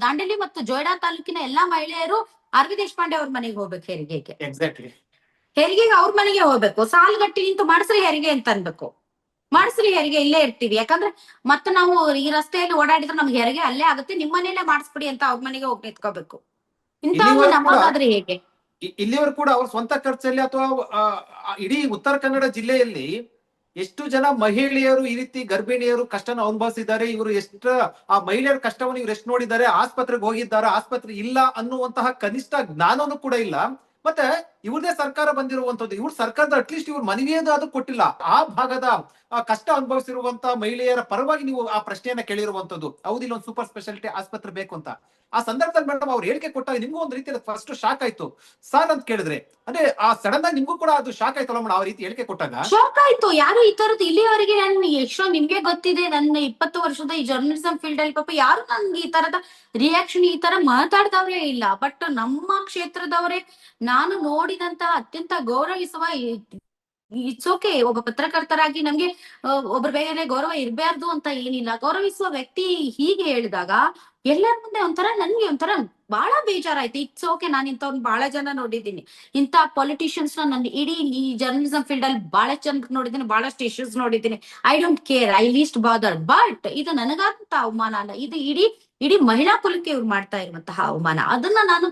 ದಾಂಡೇಲಿ ಮತ್ತು ಜೋಯ್ಡಾ ತಾಲೂಕಿನ ಎಲ್ಲಾ ಮಹಿಳೆಯರು ಆರ್ ವಿ ದೇಶಪಾಂಡೆ ಅವ್ರ ಮನೆಗೆ ಹೋಗ್ಬೇಕು ಹೆರಿಗೆಗೆ. ಎಕ್ಸಾಕ್ಟ್ಲಿ ಹೆರಿಗೆಗೆ ಅವ್ರ ಮನೆಗೆ ಹೋಗ್ಬೇಕು. ಸಾಲುಗಟ್ಟಿ ನಿಂತು ಮಾಡಿಸ್ರಿ ಹೆರಿಗೆ ಅಂತ ಅನ್ಬೇಕು. ಮಾಡಿಸ್ರಿ ಹೆರಿಗೆ ಇಲ್ಲೇ ಇರ್ತೀವಿ. ಯಾಕಂದ್ರೆ ಮತ್ತೆ ನಾವು ಈ ರಸ್ತೆಯಲ್ಲಿ ಓಡಾಡಿದ್ರೆ ನಮ್ಗೆ ಹೆರಿಗೆ ಅಲ್ಲೇ ಆಗುತ್ತೆ. ನಿಮ್ ಮನೇಲೆ ಮಾಡಿಸ್ಬಿಡಿ ಅಂತ ಅವ್ರ ಮನೆಗೆ ಹೋಗಿ ನಿಂತ್ಕೋಬೇಕು. ಇಂತ ನಮ್ಮದಾದ್ರೆ ಹೇಗೆ? ಇಲ್ಲಿವರೆಗೂ ಕೂಡ ಅವ್ರ ಸ್ವಂತ ಖರ್ಚಲ್ಲಿ ಅಥವಾ ಇಡೀ ಉತ್ತರ ಕನ್ನಡ ಜಿಲ್ಲೆಯಲ್ಲಿ ಎಷ್ಟು ಜನ ಮಹಿಳೆಯರು ಈ ರೀತಿ ಗರ್ಭಿಣಿಯರು ಕಷ್ಟನ ಅನುಭವಿಸಿದ್ದಾರೆ, ಇವರು ಎಷ್ಟು, ಆ ಮಹಿಳೆಯರ ಕಷ್ಟವನ್ನು ಇವ್ರು ಎಷ್ಟು ನೋಡಿದ್ದಾರೆ, ಆಸ್ಪತ್ರೆಗೆ ಹೋಗಿದ್ದಾರೆ, ಆಸ್ಪತ್ರೆ ಇಲ್ಲ ಅನ್ನುವಂತಹ ಕನಿಷ್ಠ ಜ್ಞಾನನೂ ಕೂಡ ಇಲ್ಲ. ಮತ್ತೆ ಇವ್ರದೇ ಸರ್ಕಾರ ಬಂದಿರುವಂತದ್ದು ಇವ್ರ ಸರ್ಕಾರದ ಅಟ್ಲೀಸ್ಟ್ ಇವ್ರ ಮನವಿಯದು ಅದು ಕೊಟ್ಟಿಲ್ಲ. ಆ ಭಾಗದ ಕಷ್ಟ ಅನುಭವಿಸಿರುವಂತಹ ಮಹಿಳೆಯರ ಪರವಾಗಿ ನೀವು ಆ ಪ್ರಶ್ನೆಯನ್ನ ಕೇಳಿರುವಂತದ್ದು ಹೌದಿಲ್ಲ ಒಂದು ಸೂಪರ್ ಸ್ಪೆಷಾಲಿಟಿ ಆಸ್ಪತ್ರೆ ಬೇಕು ಅಂತ. ಆ ಸಂದರ್ಭದಲ್ಲಿ ಮೇಡಮ್ ಅವ್ರು ಹೇಳಿಕೆ ಕೊಟ್ಟಾಗ ನಿಮ್ಗೂ ಒಂದು ರೀತಿಯಲ್ಲಿ ಫಸ್ಟ್ ಶಾಕ್ ಆಯ್ತು. ಸರ್ ಅಂತ ಕೇಳಿದ್ರೆ, ಅಂದ್ರೆ ಆ ಸಡನ್ ಆಗಿ ನಿಮ್ಗೂ ಕೂಡ ಅದು ಶಾಕ್ ಆಯ್ತಲ್ಲ ಮೇಡಮ್ ಆ ರೀತಿ ಹೇಳಿಕೆ ಕೊಟ್ಟಾಗ? ಶಾಕ್ ಆಯ್ತು. ಯಾರು ಈ ತರದ್ದು ಇಲ್ಲಿಯವರೆಗೆ ನನ್ ಎಷ್ಟೋ ನಿಮ್ಗೆ ಗೊತ್ತಿದೆ. ನನ್ನ ಇಪ್ಪತ್ತು ವರ್ಷದ ಈ ಜರ್ನಲಿಸಂ ಫೀಲ್ಡ್ ಅಲ್ಲಿ ಪಾಪ ಯಾರು ನನ್ಗೆ ಈ ತರದ ರಿಯಾಕ್ಷನ್ ಈ ತರ ಮಾತಾಡ್ದವ್ರೇ ಇಲ್ಲ. ಬಟ್ ನಮ್ಮ ಕ್ಷೇತ್ರದವರೇ ನಾನು ನೋಡಿದಂತ ಅತ್ಯಂತ ಗೌರವಿಸುವ ಇಟ್ಸ್ ಓಕೆ ಒಬ್ಬ ಪತ್ರಕರ್ತರಾಗಿ ನಮ್ಗೆ ಒಬ್ಬರ ಮೇಲೆ ಗೌರವ ಇರಬಾರ್ದು ಅಂತ ಏನಿಲ್ಲ. ಗೌರವಿಸುವ ವ್ಯಕ್ತಿ ಹೀಗೆ ಹೇಳಿದಾಗ, ಎಲ್ಲರ ಮುಂದೆ ಒಂಥರ ನನ್ಗೆ ಒಂಥರ ಬಹಳ ಬೇಜಾರಾಯ್ತು. ಇಟ್ಸ್ ಓಕೆ ನಾನು ಇಂಥವ್ನ ಬಹಳ ಜನ ನೋಡಿದ್ದೀನಿ. ಇಂಥ ಪೊಲಿಟಿಷಿಯನ್ಸ್ ನನ್ನ ಇಡೀ ಈ ಜರ್ನಲಿಸಂ ಫೀಲ್ಡ್ ಅಲ್ಲಿ ಬಹಳ ಜನ ನೋಡಿದ್ದೀನಿ ಬಹಳಷ್ಟು ಇಶ್ಯೂಸ್ ನೋಡಿದ್ದೀನಿ. I don't care I least bother but ಇದು ನನಗಾದಂತ ಅವಮಾನ ಅಲ್ಲ. ಇದು ಇಡೀ ಇಡೀ ಮಹಿಳಾ ಕುಲಕ್ಕೆ ಇವ್ರು ಮಾಡ್ತಾ ಇರುವಂತಹ ಅವಮಾನ. ಅದನ್ನ ನಾನು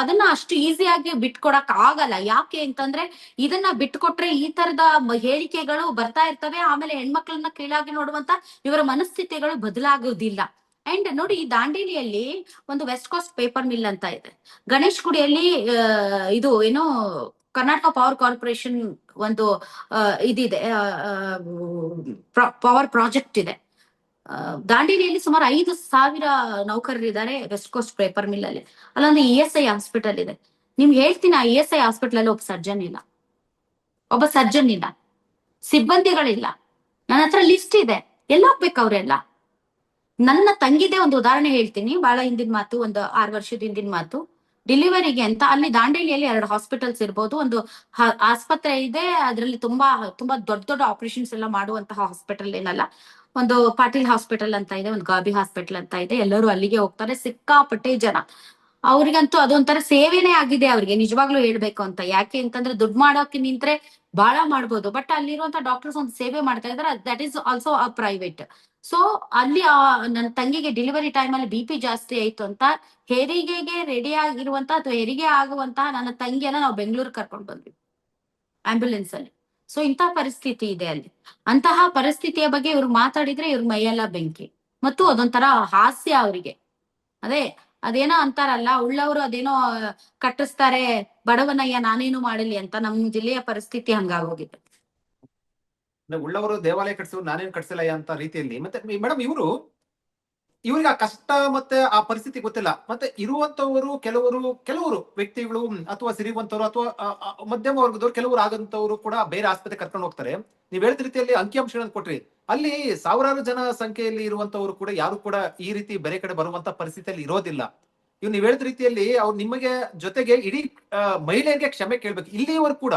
ಅದನ್ನ ಅಷ್ಟು ಈಸಿಯಾಗಿ ಬಿಟ್ಕೊಡಕ್ ಆಗಲ್ಲ. ಯಾಕೆ ಅಂತಂದ್ರೆ ಇದನ್ನ ಬಿಟ್ಕೊಟ್ರೆ ಈ ತರದ ಹೇಳಿಕೆಗಳು ಬರ್ತಾ ಇರ್ತವೆ. ಆಮೇಲೆ ಹೆಣ್ಮಕ್ಳನ್ನ ಕೀಳಾಗಿ ನೋಡುವಂತ ಇವರ ಮನಸ್ಥಿತಿಗಳು ಬದಲಾಗೋದಿಲ್ಲ. ಅಂಡ್ ನೋಡಿ, ಈ ದಾಂಡೇಲಿಯಲ್ಲಿ ಒಂದು ವೆಸ್ಟ್ ಕೋಸ್ಟ್ ಪೇಪರ್ ಮಿಲ್ ಅಂತ ಇದೆ. ಗಣೇಶ್ ಗುಡಿಯಲ್ಲಿ ಇದು ಏನು ಕರ್ನಾಟಕ ಪವರ್ ಕಾರ್ಪೊರೇಷನ್ ಒಂದು ಇದಿದೆ ಪವರ್ ಪ್ರಾಜೆಕ್ಟ್ ಇದೆ. ದಾಂಡೇಲಿಯಲ್ಲಿ ಸುಮಾರು ಐದು ಸಾವಿರ ನೌಕರರಿದ್ದಾರೆ ವೆಸ್ಟ್ ಕೋಸ್ಟ್ ಪೇಪರ್ ಮಿಲ್ ಅಲ್ಲಿ ಅಲ್ಲೊಂದು ಇ ಎಸ್ ಐ ಹಾಸ್ಪಿಟಲ್ ಇದೆ. ನಿಮ್ಗೆ ಹೇಳ್ತೀನಿ, ಆ ಇ ಎಸ್ ಐ ಹಾಸ್ಪಿಟಲ್ ಅಲ್ಲಿ ಒಬ್ಬ ಸರ್ಜನ್ ಇಲ್ಲ. ಒಬ್ಬ ಸರ್ಜನ್ ಇಲ್ಲ. ಸಿಬ್ಬಂದಿಗಳಿಲ್ಲ. ನನ್ನ ಹತ್ರ ಲಿಸ್ಟ್ ಇದೆ. ಎಲ್ಲ ಹೋಗ್ಬೇಕು ಅವರೆಲ್ಲ? ನನ್ನ ತಂಗಿದೆ ಒಂದು ಉದಾಹರಣೆ ಹೇಳ್ತೀನಿ. ಬಹಳ ಹಿಂದಿನ ಮಾತು, ಒಂದು ಆರು ವರ್ಷದ ಹಿಂದಿನ ಮಾತು. ಡೆಲಿವರಿಗೆ ಅಂತ ಅಲ್ಲಿ ದಾಂಡೇಲಿಯಲ್ಲಿ ಎರಡು ಹಾಸ್ಪಿಟಲ್ಸ್ ಇರ್ಬೋದು. ಒಂದು ಆಸ್ಪತ್ರೆ ಇದೆ, ಅದರಲ್ಲಿ ತುಂಬಾ ತುಂಬಾ ದೊಡ್ಡ ದೊಡ್ಡ ಆಪರೇಷನ್ಸ್ ಎಲ್ಲ ಮಾಡುವಂತಹ ಹಾಸ್ಪಿಟಲ್ ಏನಲ್ಲ, ಒಂದು ಪಾಟೀಲ್ ಹಾಸ್ಪಿಟಲ್ ಅಂತ ಇದೆ, ಒಂದು ಗಾಬಿ ಹಾಸ್ಪಿಟಲ್ ಅಂತ ಇದೆ. ಎಲ್ಲರೂ ಅಲ್ಲಿಗೆ ಹೋಗ್ತಾರೆ. ಸಿಕ್ಕಾಪಟ್ಟೆ ಜನ. ಅವ್ರಿಗಂತೂ ಅದೊಂಥರ ಸೇವೆನೇ ಆಗಿದೆ ಅವ್ರಿಗೆ. ನಿಜವಾಗ್ಲೂ ಹೇಳ್ಬೇಕು ಅಂತ. ಯಾಕೆ ಅಂತಂದ್ರೆ ದುಡ್ಡು ಮಾಡೋಕೆ ನಿಂತ್ರೆ ಬಹಳ ಮಾಡ್ಬೋದು. ಬಟ್ ಅಲ್ಲಿರುವಂತ ಡಾಕ್ಟರ್ಸ್ ಒಂದು ಸೇವೆ ಮಾಡ್ತಾ ಇದಾರೆ that is also a private so ಅಲ್ಲಿ ನನ್ನ ತಂಗಿಗೆ ಡೆಲಿವರಿ ಟೈಮ್ ಅಲ್ಲಿ ಬಿ ಪಿ ಜಾಸ್ತಿ ಆಯ್ತು ಅಂತ ಹೆರಿಗೆಗೆ ರೆಡಿ ಆಗಿರುವಂತ ಅಥವಾ ಹೆರಿಗೆ ಆಗುವಂತಹ ನನ್ನ ತಂಗಿಯನ್ನ ನಾವು ಬೆಂಗಳೂರು ಕರ್ಕೊಂಡು ಬಂದ್ವಿ. ಆಂಬ್ಯುಲೆನ್ಸ್ ಅಲ್ಲಿ. ಸೊ ಇಂತಹ ಪರಿಸ್ಥಿತಿ ಇದೆ ಅಲ್ಲಿ. ಅಂತಹ ಪರಿಸ್ಥಿತಿಯ ಬಗ್ಗೆ ಇವ್ರು ಮಾತಾಡಿದ್ರೆ ಇವ್ರ ಮೈಯೆಲ್ಲ ಬೆಂಕಿ. ಮತ್ತು ಅದೊಂಥರ ಹಾಸ್ಯ ಅವರಿಗೆ. ಅದೇ ಅದೇನೋ ಅಂತಾರಲ್ಲ, ಉಳ್ಳವರು ಅದೇನೋ ಕಟ್ಟಿಸ್ತಾರೆ ಬಡವನಯ್ಯ ನಾನೇನು ಮಾಡಲಿ ಅಂತ ನಮ್ ಜಿಲ್ಲೆಯ ಪರಿಸ್ಥಿತಿ ಹಂಗಾಗೋಗಿದೆ. ಉಳ್ಳವರು ದೇವಾಲಯ ಕಟ್ಸಿದ್ರು ನಾನೇನು ಕಟ್ಸಿಲ್ಲ ಅಂತ ರೀತಿಯಲ್ಲಿ. ಮತ್ತೆ ಮೇಡಮ್ ಇವರು ಇವ್ರಿಗೆ ಆ ಕಷ್ಟ ಮತ್ತೆ ಆ ಪರಿಸ್ಥಿತಿ ಗೊತ್ತಿಲ್ಲ. ಮತ್ತೆ ಇರುವಂತವರು ಕೆಲವರು ಕೆಲವರು ವ್ಯಕ್ತಿಗಳು ಅಥವಾ ಸಿರಿವಂತವರು ಅಥವಾ ಮಧ್ಯಮ ವರ್ಗದವರು ಕೆಲವರು ಆಗಂತವರು ಕೂಡ ಬೇರೆ ಆಸ್ಪತ್ರೆ ಕರ್ಕೊಂಡು ಹೋಗ್ತಾರೆ. ನೀವ್ ಹೇಳಿದ ರೀತಿಯಲ್ಲಿ ಅಂಕಿಅಂಶಗಳನ್ನು ಕೊಟ್ರಿ. ಅಲ್ಲಿ ಸಾವಿರಾರು ಜನ ಸಂಖ್ಯೆಯಲ್ಲಿ ಇರುವಂತವರು ಕೂಡ ಯಾರು ಕೂಡ ಈ ರೀತಿ ಬೇರೆ ಕಡೆ ಬರುವಂತ ಪರಿಸ್ಥಿತಿಯಲ್ಲಿ ಇರೋದಿಲ್ಲ. ಇವ್ ನೀವ್ ಹೇಳಿದ ರೀತಿಯಲ್ಲಿ ಅವ್ರು ನಿಮಗೆ ಜೊತೆಗೆ ಇಡೀ ಮಹಿಳೆಯರಿಗೆ ಕ್ಷಮೆ ಕೇಳ್ಬೇಕು. ಇಲ್ಲಿಯವರು ಕೂಡ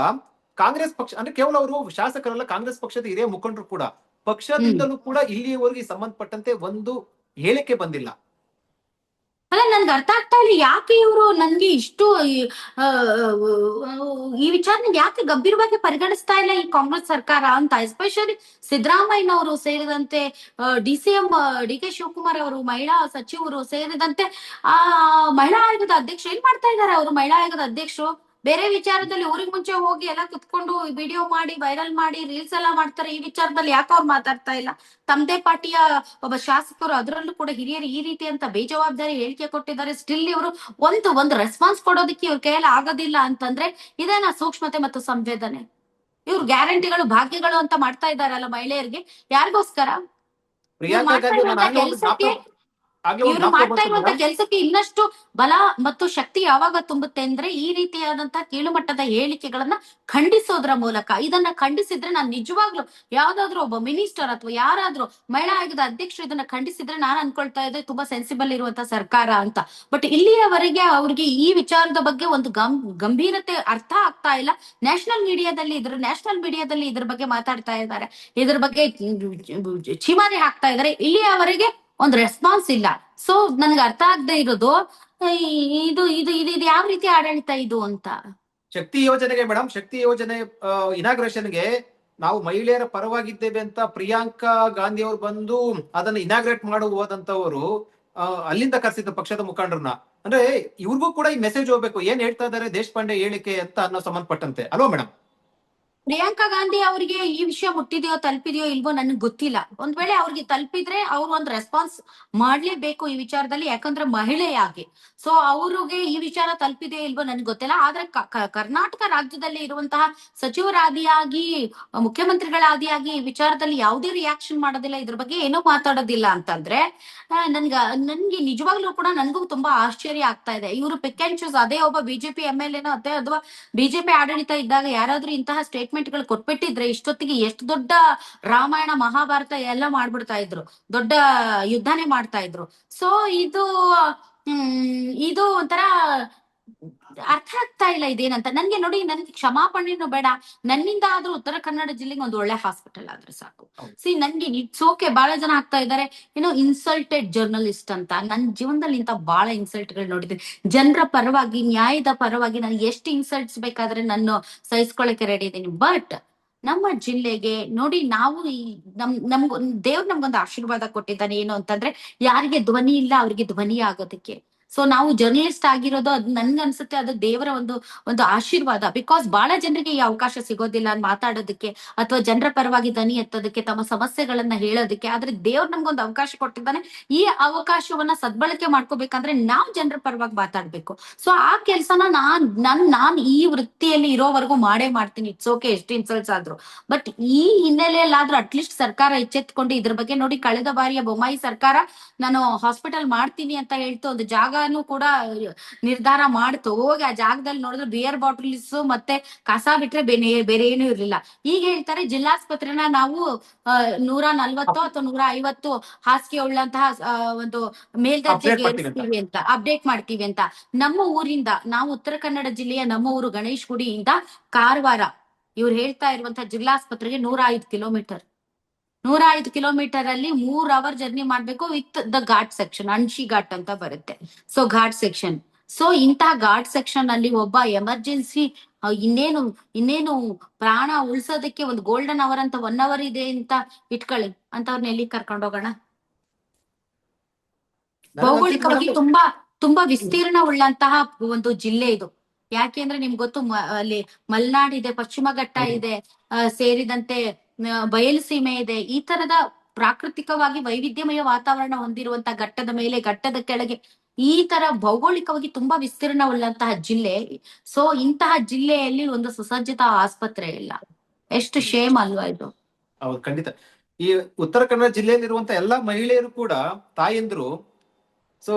ಕಾಂಗ್ರೆಸ್ ಪಕ್ಷ ಅಂದ್ರೆ ಕೇವಲ ಅವರು ಶಾಸಕರಲ್ಲ ಕಾಂಗ್ರೆಸ್ ಪಕ್ಷದ ಹಿರಿಯ ಮುಖಂಡರು ಕೂಡ ಪಕ್ಷದಿಂದಲೂ ಕೂಡ ಇಲ್ಲಿಯವರೆಗೆ ಸಂಬಂಧಪಟ್ಟಂತೆ ಒಂದು ಹೇಳಿಕೆ ಬಂದಿಲ್ಲ. ಅಲ್ಲ ನನ್ಗೆ ಅರ್ಥ ಆಗ್ತಾ ಇಲ್ಲ. ಯಾಕೆ ಇವರು ನನ್ಗೆ ಇಷ್ಟು ಈ, ವಿಚಾರ ಈ ವಿಚಾರನ ಯಾಕೆ ಗಂಭೀರವಾಗಿ ಪರಿಗಣಿಸ್ತಾ ಇಲ್ಲ ಈ ಕಾಂಗ್ರೆಸ್ ಸರ್ಕಾರ ಅಂತ? ಎಸ್ಪೆಷಲಿ ಸಿದ್ದರಾಮಯ್ಯನವರು ಸೇರಿದಂತೆ D C M D K Shivakumar ಅವರು ಮಹಿಳಾ ಸಚಿವರು ಸೇರಿದಂತೆ ಆ ಮಹಿಳಾ ಆಯೋಗದ ಅಧ್ಯಕ್ಷ ಏನ್ ಮಾಡ್ತಾ ಇದ್ದಾರೆ? ಅವರು ಮಹಿಳಾ ಆಯೋಗದ ಅಧ್ಯಕ್ಷರು? ಬೇರೆ ವಿಚಾರದಲ್ಲಿ ಊರಿಗೆ ಮುಂಚೆ ಹೋಗಿ ಎಲ್ಲ ಕುತ್ಕೊಂಡು ವಿಡಿಯೋ ಮಾಡಿ ವೈರಲ್ ಮಾಡಿ ರೀಲ್ಸ್ ಎಲ್ಲ ಮಾಡ್ತಾರೆ. ಈ ವಿಚಾರದಲ್ಲಿ ಯಾಕೆ ಅವ್ರು ಮಾತಾಡ್ತಾ ಇಲ್ಲ? ತಮ್ಮದೇ ಪಾರ್ಟಿಯ ಒಬ್ಬ ಶಾಸಕರು ಅದರಲ್ಲೂ ಕೂಡ ಹಿರಿಯರು ಈ ರೀತಿ ಅಂತ ಬೇಜವಾಬ್ದಾರಿ ಹೇಳಿಕೆ ಕೊಟ್ಟಿದ್ದಾರೆ. ಸ್ಟಿಲ್ ಇವರು ಒಂದು ಒಂದು ರೆಸ್ಪಾನ್ಸ್ ಕೊಡೋದಕ್ಕೆ ಇವ್ರ ಕೈಯಲ್ಲಿ ಆಗೋದಿಲ್ಲ ಅಂತಂದ್ರೆ ಇದೇನ ಸೂಕ್ಷ್ಮತೆ ಮತ್ತು ಸಂವೇದನೆ? ಇವ್ರು ಗ್ಯಾರಂಟಿಗಳು ಭಾಗ್ಯಗಳು ಅಂತ ಮಾಡ್ತಾ ಇದಾರಲ್ಲ ಮಹಿಳೆಯರಿಗೆ? ಯಾರಿಗೋಸ್ಕರ? ಇವ್ರು ಮಾಡ್ತಾ ಇರುವಂತ. ಕೆಲಸಕ್ಕೆ ಇನ್ನಷ್ಟು ಬಲ ಮತ್ತು ಶಕ್ತಿ ಯಾವಾಗ ತುಂಬುತ್ತೆ ಅಂದ್ರೆ ಈ ರೀತಿಯಾದಂತಹ ಕೀಳುಮಟ್ಟದ ಹೇಳಿಕೆಗಳನ್ನ ಖಂಡಿಸೋದ್ರ ಮೂಲಕ. ಇದನ್ನ ಖಂಡಿಸಿದ್ರೆ ನಾನು ನಿಜವಾಗ್ಲು ಯಾವ್ದಾದ್ರು ಒಬ್ಬ ಮಿನಿಸ್ಟರ್ ಅಥವಾ ಯಾರಾದ್ರೂ ಮಹಿಳಾ ಆಯೋಗದ ಅಧ್ಯಕ್ಷರು ಇದನ್ನ ಖಂಡಿಸಿದ್ರೆ ನಾನು ಅನ್ಕೊಳ್ತಾ ಇದ್ದೆ ತುಂಬಾ ಸೆನ್ಸಿಬಲ್ ಇರುವಂತ ಸರ್ಕಾರ ಅಂತ. ಬಟ್ ಇಲ್ಲಿಯವರೆಗೆ ಅವ್ರಿಗೆ ಈ ವಿಚಾರದ ಬಗ್ಗೆ ಒಂದು ಗಂ ಗಂಭೀರತೆ ಅರ್ಥ ಆಗ್ತಾ ಇಲ್ಲ. ನ್ಯಾಷನಲ್ ಮೀಡಿಯಾದಲ್ಲಿ ಇದ್ರ ನ್ಯಾಷನಲ್ ಮೀಡಿಯಾದಲ್ಲಿ ಇದ್ರ ಬಗ್ಗೆ ಮಾತಾಡ್ತಾ ಇದ್ದಾರೆ. ಇದ್ರ ಬಗ್ಗೆ ಚಿಮಾರಿ ಹಾಕ್ತಾ ಇದ್ದಾರೆ. ಇಲ್ಲಿಯವರೆಗೆ ಒಂದು ರೆಸ್ಪಾನ್ಸ್ ಇಲ್ಲ. ಸೊ ನನ್ಗೆ ಅರ್ಥ ಆಗದೆ ಇರೋದು ಇದು ಇದು ಇದು ಇದು ಯಾವ ರೀತಿ ಆಡಳಿತ ಇದು ಅಂತ. ಶಕ್ತಿ ಯೋಜನೆಗೆ ಮೇಡಮ್, ಶಕ್ತಿ ಯೋಜನೆ ಇನಾಗ್ರೇಷನ್ಗೆ ನಾವು ಮಹಿಳೆಯರ ಪರವಾಗಿದ್ದೇವೆ ಅಂತ ಪ್ರಿಯಾಂಕಾ ಗಾಂಧಿ ಅವರು ಬಂದು ಅದನ್ನ ಇನಾಗ್ರೇಟ್ ಮಾಡು ಹೋದಂತವರು ಅಲ್ಲಿಂದ ಕರೆಸಿದ್ದ ಪಕ್ಷದ ಮುಖಂಡರನ್ನ. ಅಂದ್ರೆ ಇವ್ರಿಗೂ ಕೂಡ ಈ ಮೆಸೇಜ್ ಹೋಗ್ಬೇಕು. ಏನ್ ಹೇಳ್ತಾ ಇದಾರೆ ದೇಶಪಾಂಡೆ ಹೇಳಿಕೆ ಅಂತ ಅನ್ನೋ ಸಂಬಂಧಪಟ್ಟಂತೆ. ಅಲ್ವಾ ಮೇಡಮ್? ಪ್ರಿಯಾಂಕಾ ಗಾಂಧಿ ಅವರಿಗೆ ಈ ವಿಷಯ ಮುಟ್ಟಿದೆಯೋ ತಲುಪಿದೆಯೋ ಇಲ್ವೋ ನನಗೆ ಗೊತ್ತಿಲ್ಲ. ಒಂದ್ ವೇಳೆ ಅವ್ರಿಗೆ ತಲುಪಿದ್ರೆ ಅವ್ರು ಒಂದ್ ರೆಸ್ಪಾನ್ಸ್ ಮಾಡ್ಲೇಬೇಕು ಈ ವಿಚಾರದಲ್ಲಿ, ಯಾಕಂದ್ರೆ ಮಹಿಳೆಯಾಗಿ ಸೊ ಅವ್ರಿಗೆ ಈ ವಿಚಾರ ತಲುಪಿದೆಯೋ ಇಲ್ವೋ ನನಗೆ ಗೊತ್ತಿಲ್ಲ. ಆದ್ರೆ ಕರ್ನಾಟಕ ರಾಜ್ಯದಲ್ಲಿ ಇರುವಂತಹ ಸಚಿವರಾದಿಯಾಗಿ, ಮುಖ್ಯಮಂತ್ರಿಗಳಾದಿಯಾಗಿ ಈ ವಿಚಾರದಲ್ಲಿ ಯಾವುದೇ ರಿಯಾಕ್ಷನ್ ಮಾಡೋದಿಲ್ಲ. ಇದ್ರ ಬಗ್ಗೆ ಏನೂ ಮಾತಾಡೋದಿಲ್ಲ ಅಂತಂದ್ರೆ ನನ್ಗ, ನನ್ಗೆ ನಿಜವಾಗ್ಲೂ ಕೂಡ ನನ್ಗೂ ತುಂಬಾ ಆಶ್ಚರ್ಯ ಆಗ್ತಾ ಇದೆ. ಇವರು ಪಿಕ್ ಅಂಡ್ ಚೂಸ್ ಅದೇ ಒಬ್ಬ ಬಿಜೆಪಿ ಎಂ ಎಲ್ ಎನೋ ಅದೇ ಅಥವಾ ಬಿಜೆಪಿ ಆಡಳಿತ ಇದ್ದಾಗ ಯಾರಾದ್ರೂ ಇಂತಹ ಸ್ಟೇಟ್ಮೆಂಟ್ಗಳು ಕೊಟ್ಬಿಟ್ಟಿದ್ರೆ ಇಷ್ಟೊತ್ತಿಗೆ ಎಷ್ಟು ದೊಡ್ಡ ರಾಮಾಯಣ, ಮಹಾಭಾರತ ಎಲ್ಲ ಮಾಡ್ಬಿಡ್ತಾ ಇದ್ರು. ದೊಡ್ಡ ಯುದ್ಧನೇ ಮಾಡ್ತಾ ಇದ್ರು. ಸೊ ಇದು, ಹ್ಮ್, ಇದು ಒಂಥರ ಅರ್ಥ ಆಗ್ತಾ ಇಲ್ಲ ಇದೇನಂತ. ನನ್ಗೆ ನೋಡಿ ನನ್ಗೆ ಕ್ಷಮಾಪಣೆನೂ ಬೇಡ. ನನ್ನಿಂದ ಆದ್ರೂ ಉತ್ತರ ಕನ್ನಡ ಜಿಲ್ಲೆಗೆ ಒಂದು ಒಳ್ಳೆ ಹಾಸ್ಪಿಟಲ್ ಆದ್ರೆ ಸಾಕು. ಸಿ ನನ್ಗೆ ಇಟ್ಸ್ ಓಕೆ ಬಹಳ ಜನ ಆಗ್ತಾ ಇದ್ದಾರೆ ಏನೋ ಇನ್ಸಲ್ಟೆಡ್ ಜರ್ನಲಿಸ್ಟ್ ಅಂತ. ನನ್ನ ಜೀವನದಲ್ಲಿ ಇಂತ ಬಹಳ ಇನ್ಸಲ್ಟ್ಗಳು ನೋಡಿದ್ದೀನಿ. ಜನರ ಪರವಾಗಿ ನ್ಯಾಯದ ಪರವಾಗಿ ನಾನು ಎಷ್ಟು ಇನ್ಸಲ್ಟ್ಸ್ ಬೇಕಾದ್ರೆ ನಾನು ಸಹಿಸ್ಕೊಳ್ಳಕ್ಕೆ ರೆಡಿ ಇದ್ದೀನಿ. ಬಟ್ ನಮ್ಮ ಜಿಲ್ಲೆಗೆ ನೋಡಿ ನಾವು ಈ ನಮ್ ನಮ್ಗ ದೇವ್ರು ನಮ್ಗೊಂದು ಆಶೀರ್ವಾದ ಕೊಟ್ಟಿದ್ದಾನೆ ಏನು ಅಂತಂದ್ರೆ ಯಾರಿಗೆ ಧ್ವನಿ ಇಲ್ಲ ಅವ್ರಿಗೆ ಧ್ವನಿ ಆಗೋದಕ್ಕೆ. ಸೊ ನಾವು ಜರ್ನಲಿಸ್ಟ್ ಆಗಿರೋದು ಅದು ನನ್ಗೆ ಅನ್ಸುತ್ತೆ, ಅದು ದೇವರ ಒಂದು ಒಂದು ಆಶೀರ್ವಾದ. ಬಿಕಾಸ್ ಬಹಳ ಜನರಿಗೆ ಈ ಅವಕಾಶ ಸಿಗೋದಿಲ್ಲ ಮಾತಾಡೋದಕ್ಕೆ, ಅಥವಾ ಜನರ ಪರವಾಗಿ ದನಿ ಎತ್ತೋದಕ್ಕೆ, ತಮ್ಮ ಸಮಸ್ಯೆಗಳನ್ನ ಹೇಳೋದಕ್ಕೆ. ಆದ್ರೆ ದೇವ್ರು ನಮ್ಗೊಂದು ಅವಕಾಶ ಕೊಟ್ಟಿದ್ದಾನೆ. ಈ ಅವಕಾಶವನ್ನ ಸದ್ಬಳಕೆ ಮಾಡ್ಕೋಬೇಕಂದ್ರೆ ನಾವು ಜನರ ಪರವಾಗಿ ಮಾತಾಡ್ಬೇಕು. ಸೊ ಆ ಕೆಲ್ಸನ ನಾನ್, ನನ್, ನಾನ್ ಈ ವೃತ್ತಿಯಲ್ಲಿ ಇರೋವರೆಗೂ ಮಾಡೇ ಮಾಡ್ತೀನಿ. ಇಟ್ಸ್ ಓಕೆ ಎಷ್ಟು ಇನ್ಸಲ್ಟ್ಸ್ ಆದ್ರೂ. ಬಟ್ ಈ ಹಿನ್ನೆಲೆಯಲ್ಲಿ ಆದ್ರೂ ಅಟ್ಲೀಸ್ಟ್ ಸರ್ಕಾರ ಎಚ್ಚೆತ್ಕೊಂಡು ಇದ್ರ ಬಗ್ಗೆ ನೋಡಿ, ಕಳೆದ ಬಾರಿಯ ಬೊಮ್ಮಾಯಿ ಸರ್ಕಾರ, ನಾನು ಹಾಸ್ಪಿಟಲ್ ಮಾಡ್ತೀನಿ ಅಂತ ಹೇಳ್ತು. ಒಂದು ಜಾಗನೂ ಕೂಡ ನಿರ್ಧಾರ ಮಾಡ್ತು. ಹೋಗಿ ಆ ಜಾಗದಲ್ಲಿ ನೋಡಿದ್ರೆ ಬಿಯರ್ ಬಾಟಲ್ಸ್ ಮತ್ತೆ ಕಸ ಬಿಟ್ರೆ ಬೇರೆ ಬೇರೆ ಏನು ಇರ್ಲಿಲ್ಲ. ಈಗ ಹೇಳ್ತಾರೆ ಜಿಲ್ಲಾಸ್ಪತ್ರೆನ ನಾವು ನೂರ ನಲ್ವತ್ತು ಅಥವಾ ನೂರ ಐವತ್ತು ಹಾಸಿಗೆ ಉಳ್ಳಂತಹ ಒಂದು ಮೇಲ್ದರ್ಜೆಗೆ. ಏರಿಸ್ತೀವಿ ಅಂತ. ಅಪ್ಡೇಟ್ ಮಾಡ್ತೀವಿ ಅಂತ. ನಮ್ಮ ಊರಿಂದ ನಾವು ಉತ್ತರ ಕನ್ನಡ ಜಿಲ್ಲೆಯ ನಮ್ಮ ಊರು ಗಣೇಶ್ ಗುಡಿಯಿಂದ ಕಾರವಾರ. ಇವ್ರು ಹೇಳ್ತಾ ಇರುವಂತಹ ಜಿಲ್ಲಾಸ್ಪತ್ರೆಗೆ ನೂರ ಐದು ಕಿಲೋಮೀಟರ್. ನೂರ ಐದು ಕಿಲೋಮೀಟರ್ ಅಲ್ಲಿ ಮೂರ್ ಅವರ್ ಜರ್ನಿ ಮಾಡ್ಬೇಕು with the ghat section Anshi ghat ಅಂತ ಬರುತ್ತೆ. ಸೊ ಘಾಟ್ ಸೆಕ್ಷನ್ ಸೊ ಇಂತಹ ಘಾಟ್ ಸೆಕ್ಷನ್ ಅಲ್ಲಿ ಒಬ್ಬ ಎಮರ್ಜೆನ್ಸಿ ಇನ್ನೇನು ಇನ್ನೇನು ಪ್ರಾಣ ಉಳ್ಸೋದಕ್ಕೆ ಒಂದು ಗೋಲ್ಡನ್ ಅವರ್ ಅಂತ ಒನ್ ಅವರ್ ಇದೆ ಅಂತ ಇಟ್ಕೊಳ್ಳಿ. ಅಂತವ್ರನ್ನ ಎಲ್ಲಿ ಕರ್ಕೊಂಡು ಹೋಗೋಣ? ಭೌಗೋಳಿಕವಾಗಿ ತುಂಬಾ ತುಂಬಾ ವಿಸ್ತೀರ್ಣ ಉಳ್ಳಂತಹ ಒಂದು ಜಿಲ್ಲೆ ಇದು. ಯಾಕೆ ಅಂದ್ರೆ ನಿಮ್ಗೆ ಗೊತ್ತು ಅಲ್ಲಿ ಮಲ್ನಾಡ್ ಇದೆ ಪಶ್ಚಿಮ ಘಟ್ಟ ಇದೆ ಸೇರಿದಂತೆ ಬಯಲು ಸೀಮೆ ಇದೆ. ಈ ತರದ ಪ್ರಾಕೃತಿಕವಾಗಿ ವೈವಿಧ್ಯಮಯ ವಾತಾವರಣ ಹೊಂದಿರುವಂತಹ ಘಟ್ಟದ ಮೇಲೆ, ಘಟ್ಟದ ಕೆಳಗೆ ಈ ತರ ಭೌಗೋಳಿಕವಾಗಿ ತುಂಬಾ ವಿಸ್ತೀರ್ಣ ಉಳ್ಳಂತಹ ಜಿಲ್ಲೆ. ಸೊ ಇಂತಹ ಜಿಲ್ಲೆಯಲ್ಲಿ ಒಂದು ಸುಸಜ್ಜಿತ ಆಸ್ಪತ್ರೆ ಇಲ್ಲ. ಎಷ್ಟು ಶೇಮ್ ಅಲ್ವಾ ಇದು. ಹೌದು, ಖಂಡಿತ. ಈ ಉತ್ತರ ಕನ್ನಡ ಜಿಲ್ಲೆಯಲ್ಲಿರುವಂತಹ ಎಲ್ಲಾ ಮಹಿಳೆಯರು ಕೂಡ ತಾಯಂದ್ರು ಸೊ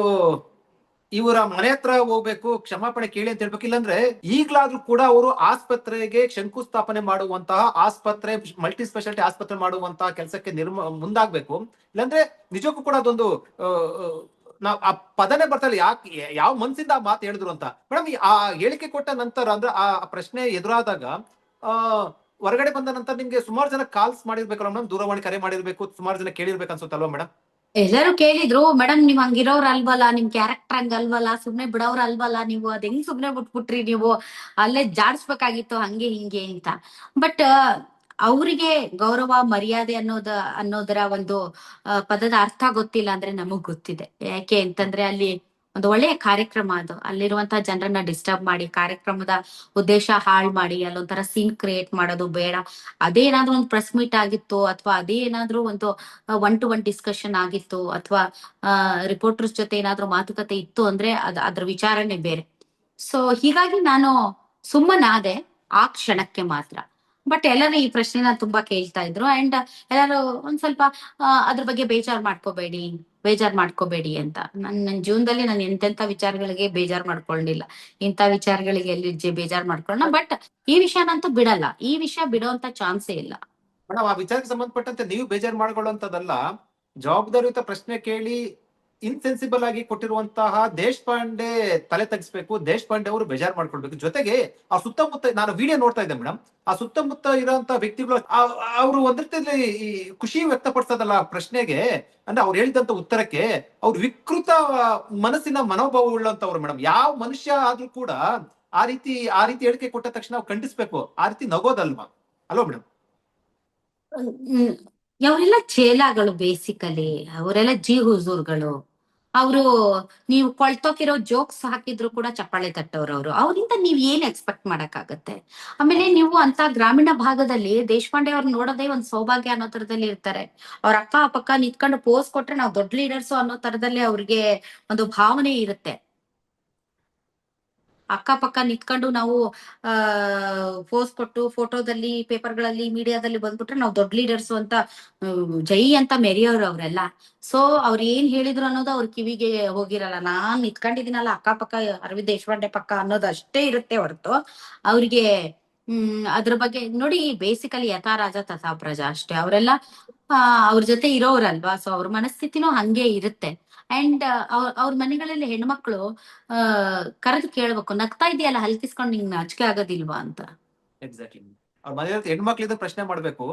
ಇವರ ಮನೆ ಹತ್ರ ಹೋಗ್ಬೇಕು, ಕ್ಷಮಾಪಣೆ ಕೇಳಿ ಅಂತ ಹೇಳ್ಬೇಕು. ಇಲ್ಲಾಂದ್ರೆ ಈಗ್ಲಾದ್ರೂ ಕೂಡ ಅವರು ಆಸ್ಪತ್ರೆಗೆ ಶಂಕುಸ್ಥಾಪನೆ ಮಾಡುವಂತಹ ಆಸ್ಪತ್ರೆ ಮಲ್ಟಿ ಸ್ಪೆಷಾಲಿಟಿ ಆಸ್ಪತ್ರೆ ಮಾಡುವಂತಹ ಕೆಲಸಕ್ಕೆ ನಿರ್ಮ, ಮುಂದಾಗ್ಬೇಕು. ಇಲ್ಲಾಂದ್ರೆ ನಿಜಕ್ಕೂ ಕೂಡ ಅದೊಂದು ನಾವ್ ಆ ಪದನೆ ಬರ್ತಾ ಇಲ್ಲ. ಯಾಕೆ ಯಾವ ಮನ್ಸಿಂದ ಆ ಮಾತು ಹೇಳಿದ್ರು ಅಂತ. ಮೇಡಮ್ ಆ ಹೇಳಿಕೆ ಕೊಟ್ಟ ನಂತರ ಅಂದ್ರೆ ಆ ಪ್ರಶ್ನೆ ಎದುರಾದಾಗ, ಆ, ಹೊರಗಡೆ ಬಂದ ನಂತರ ನಿಮ್ಗೆ ಸುಮಾರು ಜನ ಕಾಲ್ಸ್ ಮಾಡಿರ್ಬೇಕಲ್ಲ ಮೇಡಮ್ ದೂರವಾಣಿ ಕರೆ ಮಾಡಿರ್ಬೇಕು, ಸುಮಾರು ಜನ ಕೇಳಿರ್ಬೇಕು ಅನ್ಸುತ್ತಲ್ವಾ ಮೇಡಮ್ ಎಲ್ಲರೂ ಕೇಳಿದ್ರು, ಮೇಡಮ್, ನೀವ್ ಹಂಗಿರೋರ್ ಅಲ್ವಲ್ಲ, ನಿಮ್ ಕ್ಯಾರೆಕ್ಟರ್ ಹಂಗ ಅಲ್ವಲ್ಲ, ಸುಮ್ನೆ ಬಿಡೋರ್ ಅಲ್ವಲ್ಲ ನೀವು, ಅದ್ ಹೆಂಗ್ ಸುಮ್ನೆ ಬಿಟ್ಬಿಟ್ರಿ ನೀವು? ಅಲ್ಲೇ ಜಾಡ್ಸ್ಬೇಕಾಗಿತ್ತು, ಹಂಗೆ ಹಿಂಗೆ ಅಂತ. ಬಟ್ ಅವರಿಗೆ ಗೌರವ, ಮರ್ಯಾದೆ ಅನ್ನೋದ, ಅನ್ನೋದರ ಒಂದು ಪದದ ಅರ್ಥ ಗೊತ್ತಿಲ್ಲ ಅಂದ್ರೆ ನಮಗ್ ಗೊತ್ತಿದೆ. ಯಾಕೆ ಅಂತಂದ್ರೆ ಅಲ್ಲಿ ಒಂದು ಒಳ್ಳೆಯ ಕಾರ್ಯಕ್ರಮ ಅದು. ಅಲ್ಲಿರುವಂತಹ ಜನರನ್ನ ಡಿಸ್ಟರ್ಬ್ ಮಾಡಿ, ಕಾರ್ಯಕ್ರಮದ ಉದ್ದೇಶ ಹಾಳು ಮಾಡಿ, ಅಲ್ಲೊಂಥರ ಸೀನ್ ಕ್ರಿಯೇಟ್ ಮಾಡೋದು ಬೇಡ. ಅದೇ ಏನಾದ್ರೂ ಒಂದು ಪ್ರೆಸ್ ಮೀಟ್ ಆಗಿತ್ತು ಅಥವಾ ಅದೇ ಏನಾದ್ರೂ ಒಂದು ಒನ್ ಟು ಒನ್ ಡಿಸ್ಕಷನ್ ಆಗಿತ್ತು ಅಥವಾ ರಿಪೋರ್ಟರ್ಸ್ ಜೊತೆ ಏನಾದ್ರೂ ಮಾತುಕತೆ ಇತ್ತು ಅಂದ್ರೆ ಅದ್, ಅದ್ರ ವಿಚಾರನೆ ಬೇರೆ. ಸೊ ಹೀಗಾಗಿ ನಾನು ಸುಮ್ಮನಾದೆ ಆ ಕ್ಷಣಕ್ಕೆ ಮಾತ್ರ. ಬಟ್ ಎಲ್ಲರೂ ಈ ಪ್ರಶ್ನೆನ ತುಂಬಾ ಕೇಳ್ತಾ ಇದ್ರು. ಅಂಡ್ ಎಲ್ಲರೂ ಒಂದ್ ಸ್ವಲ್ಪ ಅದ್ರ ಬಗ್ಗೆ ಬೇಜಾರ್ ಮಾಡ್ಕೋಬೇಡಿ. ಬೇಜಾರ್ ಮಾಡ್ಕೋಬೇಡಿ ಅಂತ. ನನ್ ನನ್ನ ಜೀವನದಲ್ಲಿ ನಾನು ಎಂತೆಂತ ವಿಚಾರಗಳಿಗೆ ಬೇಜಾರ್ ಮಾಡ್ಕೊಂಡಿಲ್ಲ ಇಂಥ ವಿಚಾರಗಳಿಗೆ ಎಲ್ಲಿ ಬೇಜಾರ್ ಮಾಡ್ಕೊಳ್ಳೋಣ ಬಟ್ ಈ ವಿಷಯನಂತೂ ಬಿಡಲ್ಲ. ಈ ವಿಷಯ ಬಿಡುವಂತ ಚಾನ್ಸೇ ಇಲ್ಲ. ಮೇಡಮ್, ಆ ವಿಚಾರಕ್ಕೆ ಸಂಬಂಧಪಟ್ಟಂತೆ ನೀವು ಬೇಜಾರ್ ಮಾಡ್ಕೊಳ್ಳುವಂತದಲ್ಲ ಜವಾಬ್ದಾರಿಯುತ ಪ್ರಶ್ನೆ ಕೇಳಿ ಇನ್ಸೆನ್ಸಿಬಲ್ ಆಗಿ ಕೊಟ್ಟಿರುವಂತಹ ದೇಶಪಾಂಡೆ ತಲೆ ತಗ್ಸ್ಬೇಕು ದೇಶಪಾಂಡೆ ಅವರು ಬೇಜಾರ್ ಮಾಡ್ಕೊಳ್ಬೇಕು. ಜೊತೆಗೆ ಆ ಸುತ್ತಮುತ್ತ, ನಾನು ವಿಡಿಯೋ ನೋಡ್ತಾ ಇದ್ದೆ ಮೇಡಮ್ ಆ ಸುತ್ತಮುತ್ತ ಇರುವಂತಹ ವ್ಯಕ್ತಿಗಳು ಅವರು ಒಂದ್ ಈ ಖುಷಿ ವ್ಯಕ್ತಪಡಿಸೋದಲ್ಲ ಪ್ರಶ್ನೆಗೆ. ಅಂದ್ರೆ ಅವ್ರು ಹೇಳಿದಂತ ಉತ್ತರಕ್ಕೆ ಅವ್ರು ವಿಕೃತ ಮನಸ್ಸಿನ ಮನೋಭಾವ ಉಳ್ಳಂತವ್ರು ಮೇಡಮ್ ಯಾವ ಮನುಷ್ಯ ಆದ್ರೂ ಕೂಡ ಆ ರೀತಿ ಆ ರೀತಿ ಹೇಳಿಕೆ ಕೊಟ್ಟ ತಕ್ಷಣ ನಾವು ಖಂಡಿಸ್ಬೇಕು. ಆ ರೀತಿ ನಗೋದಲ್ವಾ? ಅಲ್ವಾ ಮೇಡಮ್. ಅವರೆಲ್ಲ ಚೇಲಾಗಳು ಬೇಸಿಕಲಿ ಅವರೆಲ್ಲ ಜಿ ಹುಜೂರ್ಗಳು. ಅವರು ನೀವು ಕೊಳ್ತೋಕಿರೋ ಜೋಕ್ಸ್ ಹಾಕಿದ್ರು ಕೂಡ ಚಪ್ಪಾಳೆ ತಟ್ಟವ್ರು ಅವರು ಅವರಿಂದ ನೀವ್ ಏನ್ ಎಕ್ಸ್ಪೆಕ್ಟ್ ಮಾಡಕ್ಕಾಗತ್ತೆ? ಆಮೇಲೆ ನೀವು ಅಂತ ಗ್ರಾಮೀಣ ಭಾಗದಲ್ಲಿ ದೇಶಪಾಂಡೆ ಅವ್ರು ನೋಡೋದೇ ಒಂದ್ ಸೌಭಾಗ್ಯ ಅನ್ನೋ ತರದಲ್ಲಿ ಇರ್ತಾರೆ. ಅವ್ರ ಅಕ್ಕ ಪಕ್ಕ ನಿತ್ಕೊಂಡು ಪೋಸ್ ಕೊಟ್ರೆ ನಾವು ದೊಡ್ಡ ಲೀಡರ್ಸ್ ಅನ್ನೋ ತರದಲ್ಲಿ ಅವ್ರಿಗೆ ಒಂದು ಭಾವನೆ ಇರುತ್ತೆ. ಅಕ್ಕಪಕ್ಕ ನಿಂತ್ಕೊಂಡು ನಾವು, ಆ ಪೋಸ್ ಕೊಟ್ಟು ಫೋಟೋದಲ್ಲಿ ಪೇಪರ್ಗಳಲ್ಲಿ ಮೀಡಿಯಾದಲ್ಲಿ ಬಂದ್ಬಿಟ್ರೆ ನಾವು ದೊಡ್ಡ ಲೀಡರ್ಸ್ ಅಂತ ಜೈ ಅಂತ ಮೆರೆಯೋರು ಅವರೆಲ್ಲ. ಸೊ ಅವ್ರ ಏನ್ ಹೇಳಿದ್ರು ಅನ್ನೋದು ಅವ್ರ ಕಿವಿಗೆ ಹೋಗಿರಲ್ಲ. ನಾನ್ ನಿತ್ಕೊಂಡಿದ್ದೀನಲ್ಲ ಅಕ್ಕಪಕ್ಕ ಅರವಿಂದ್ ದೇಶಪಾಂಡೆ ಪಕ್ಕ ಅನ್ನೋದು ಅಷ್ಟೇ ಇರುತ್ತೆ ಹೊರತು. ಅವ್ರಿಗೆ, ಹ್ಮ್, ಅದ್ರ ಬಗ್ಗೆ ನೋಡಿ ಬೇಸಿಕಲಿ ಯಥಾ ರಾಜ ತಥಾ ಪ್ರಜಾ ಅಷ್ಟೇ. ಅವರೆಲ್ಲ ಅವ್ರ ಜೊತೆ ಇರೋರಲ್ವಾ ಸೊ ಅವ್ರ ಮನಸ್ಥಿತಿನೂ ಹಂಗೆ ಇರುತ್ತೆ. ಅಂಡ್ ಅವ್ರ ಮನೆಗಳಲ್ಲಿ ಹೆಣ್ಮಕ್ಳು ಕರೆದು ಕೇಳ್ಬೇಕು, ನಗ್ತಾ ಇದೆಯಲ್ಲ, ಹಲ್ಕಿಸ್ಕೊಂಡು ನಿಂಗ್ ನಾಚಿಕೆ ಆಗೋದಿಲ್ವಾ ಅಂತ. ಎಕ್ಸಾಕ್ಟ್ಲಿ ಅವ್ರ ಮನೆ ಹೆಣ್ಮಕ್ಳಿದ್ರೆ ಪ್ರಶ್ನೆ ಮಾಡ್ಬೇಕು.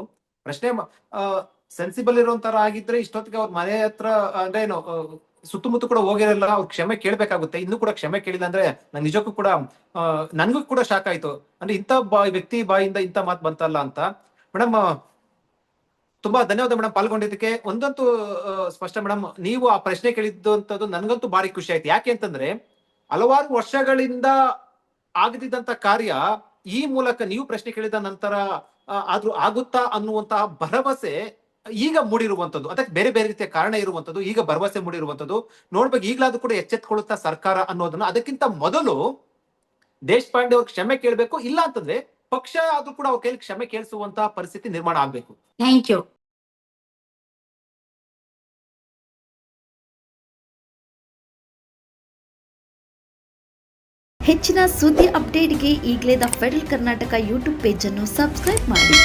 ಪ್ರಶ್ನೆ ಸೆನ್ಸಿಬಲ್ ಇರೋಂತರ ಆಗಿದ್ರೆ ಇಷ್ಟೊತ್ತಿಗೆ ಅವ್ರ ಮನೆ ಹತ್ರ, ಅಂದ್ರೆ ಏನು ಸುತ್ತಮುತ್ತ ಕೂಡ ಹೋಗಿರಲ್ಲ, ಅವ್ರ ಕ್ಷಮೆ ಕೇಳ್ಬೇಕಾಗುತ್ತೆ. ಇನ್ನೂ ಕೂಡ ಕ್ಷಮೆ ಕೇಳಿಲ್ಲ ಅಂದ್ರೆ ನಂಗೆ ನಿಜಕ್ಕೂ ಕೂಡ ನನ್ಗೂ ಕೂಡ ಶಾಕ್ ಆಯ್ತು. ಅಂದ್ರೆ ಇಂಥ ವ್ಯಕ್ತಿ ಬಾಯಿಂದ ಇಂಥ ಮಾತು ಬಂತಲ್ಲ ಅಂತ. ಮೇಡಮ್ ತುಂಬಾ ಧನ್ಯವಾದ ಮೇಡಮ್ ಪಾಲ್ಗೊಂಡಿದ್ದಕ್ಕೆ. ಒಂದಂತೂ ಸ್ಪಷ್ಟ ಮೇಡಮ್ ನೀವು ಆ ಪ್ರಶ್ನೆ ಕೇಳಿದ್ದಂಥದ್ದು ನನ್ಗಂತೂ ಭಾರಿ ಖುಷಿ ಆಯ್ತು. ಯಾಕೆ ಅಂತಂದ್ರೆ, ಹಲವಾರು ವರ್ಷಗಳಿಂದ ಆಗದಿದ್ದಂತ ಕಾರ್ಯ ಈ ಮೂಲಕ ನೀವು ಪ್ರಶ್ನೆ ಕೇಳಿದ ನಂತರ ಆದ್ರೂ ಆಗುತ್ತಾ ಅನ್ನುವಂತಹ ಭರವಸೆ ಈಗ ಮೂಡಿರುವಂತದ್ದು. ಅದಕ್ಕೆ ಬೇರೆ ಬೇರೆ ರೀತಿಯ ಕಾರಣ ಇರುವಂತದ್ದು. ಈಗ ಭರವಸೆ ಮೂಡಿರುವಂತದ್ದು. ನೋಡ್ಬೇಕು, ಈಗಲಾದ್ರೂ ಕೂಡ ಎಚ್ಚೆತ್ಕೊಳ್ಳುತ್ತಾ ಸರ್ಕಾರ ಅನ್ನೋದನ್ನ. ಅದಕ್ಕಿಂತ ಮೊದಲು ದೇಶಪಾಂಡೆ ಅವ್ರ ಕ್ಷಮೆ ಕೇಳಬೇಕು. ಇಲ್ಲ ಅಂತಂದ್ರೆ ಪಕ್ಷ ಅದು ಕೂಡ ಅವ್ರ ಕೈಲಿ ಕ್ಷಮೆ ಕೇಳಿಸುವಂತಹ ಪರಿಸ್ಥಿತಿ ನಿರ್ಮಾಣ ಆಗ್ಬೇಕು. ಥ್ಯಾಂಕ್ ಯು ಹೆಚ್ಚಿನ ಸುದ್ದಿ ಅಪ್ಡೇಟ್ಗೆ ಈಗಲೇ ದ ಫೆಡರಲ್ ಕರ್ನಾಟಕ ಯೂಟ್ಯೂಬ್ ಪೇಜನ್ನು ಸಬ್ಸ್ಕ್ರೈಬ್ ಮಾಡಿ.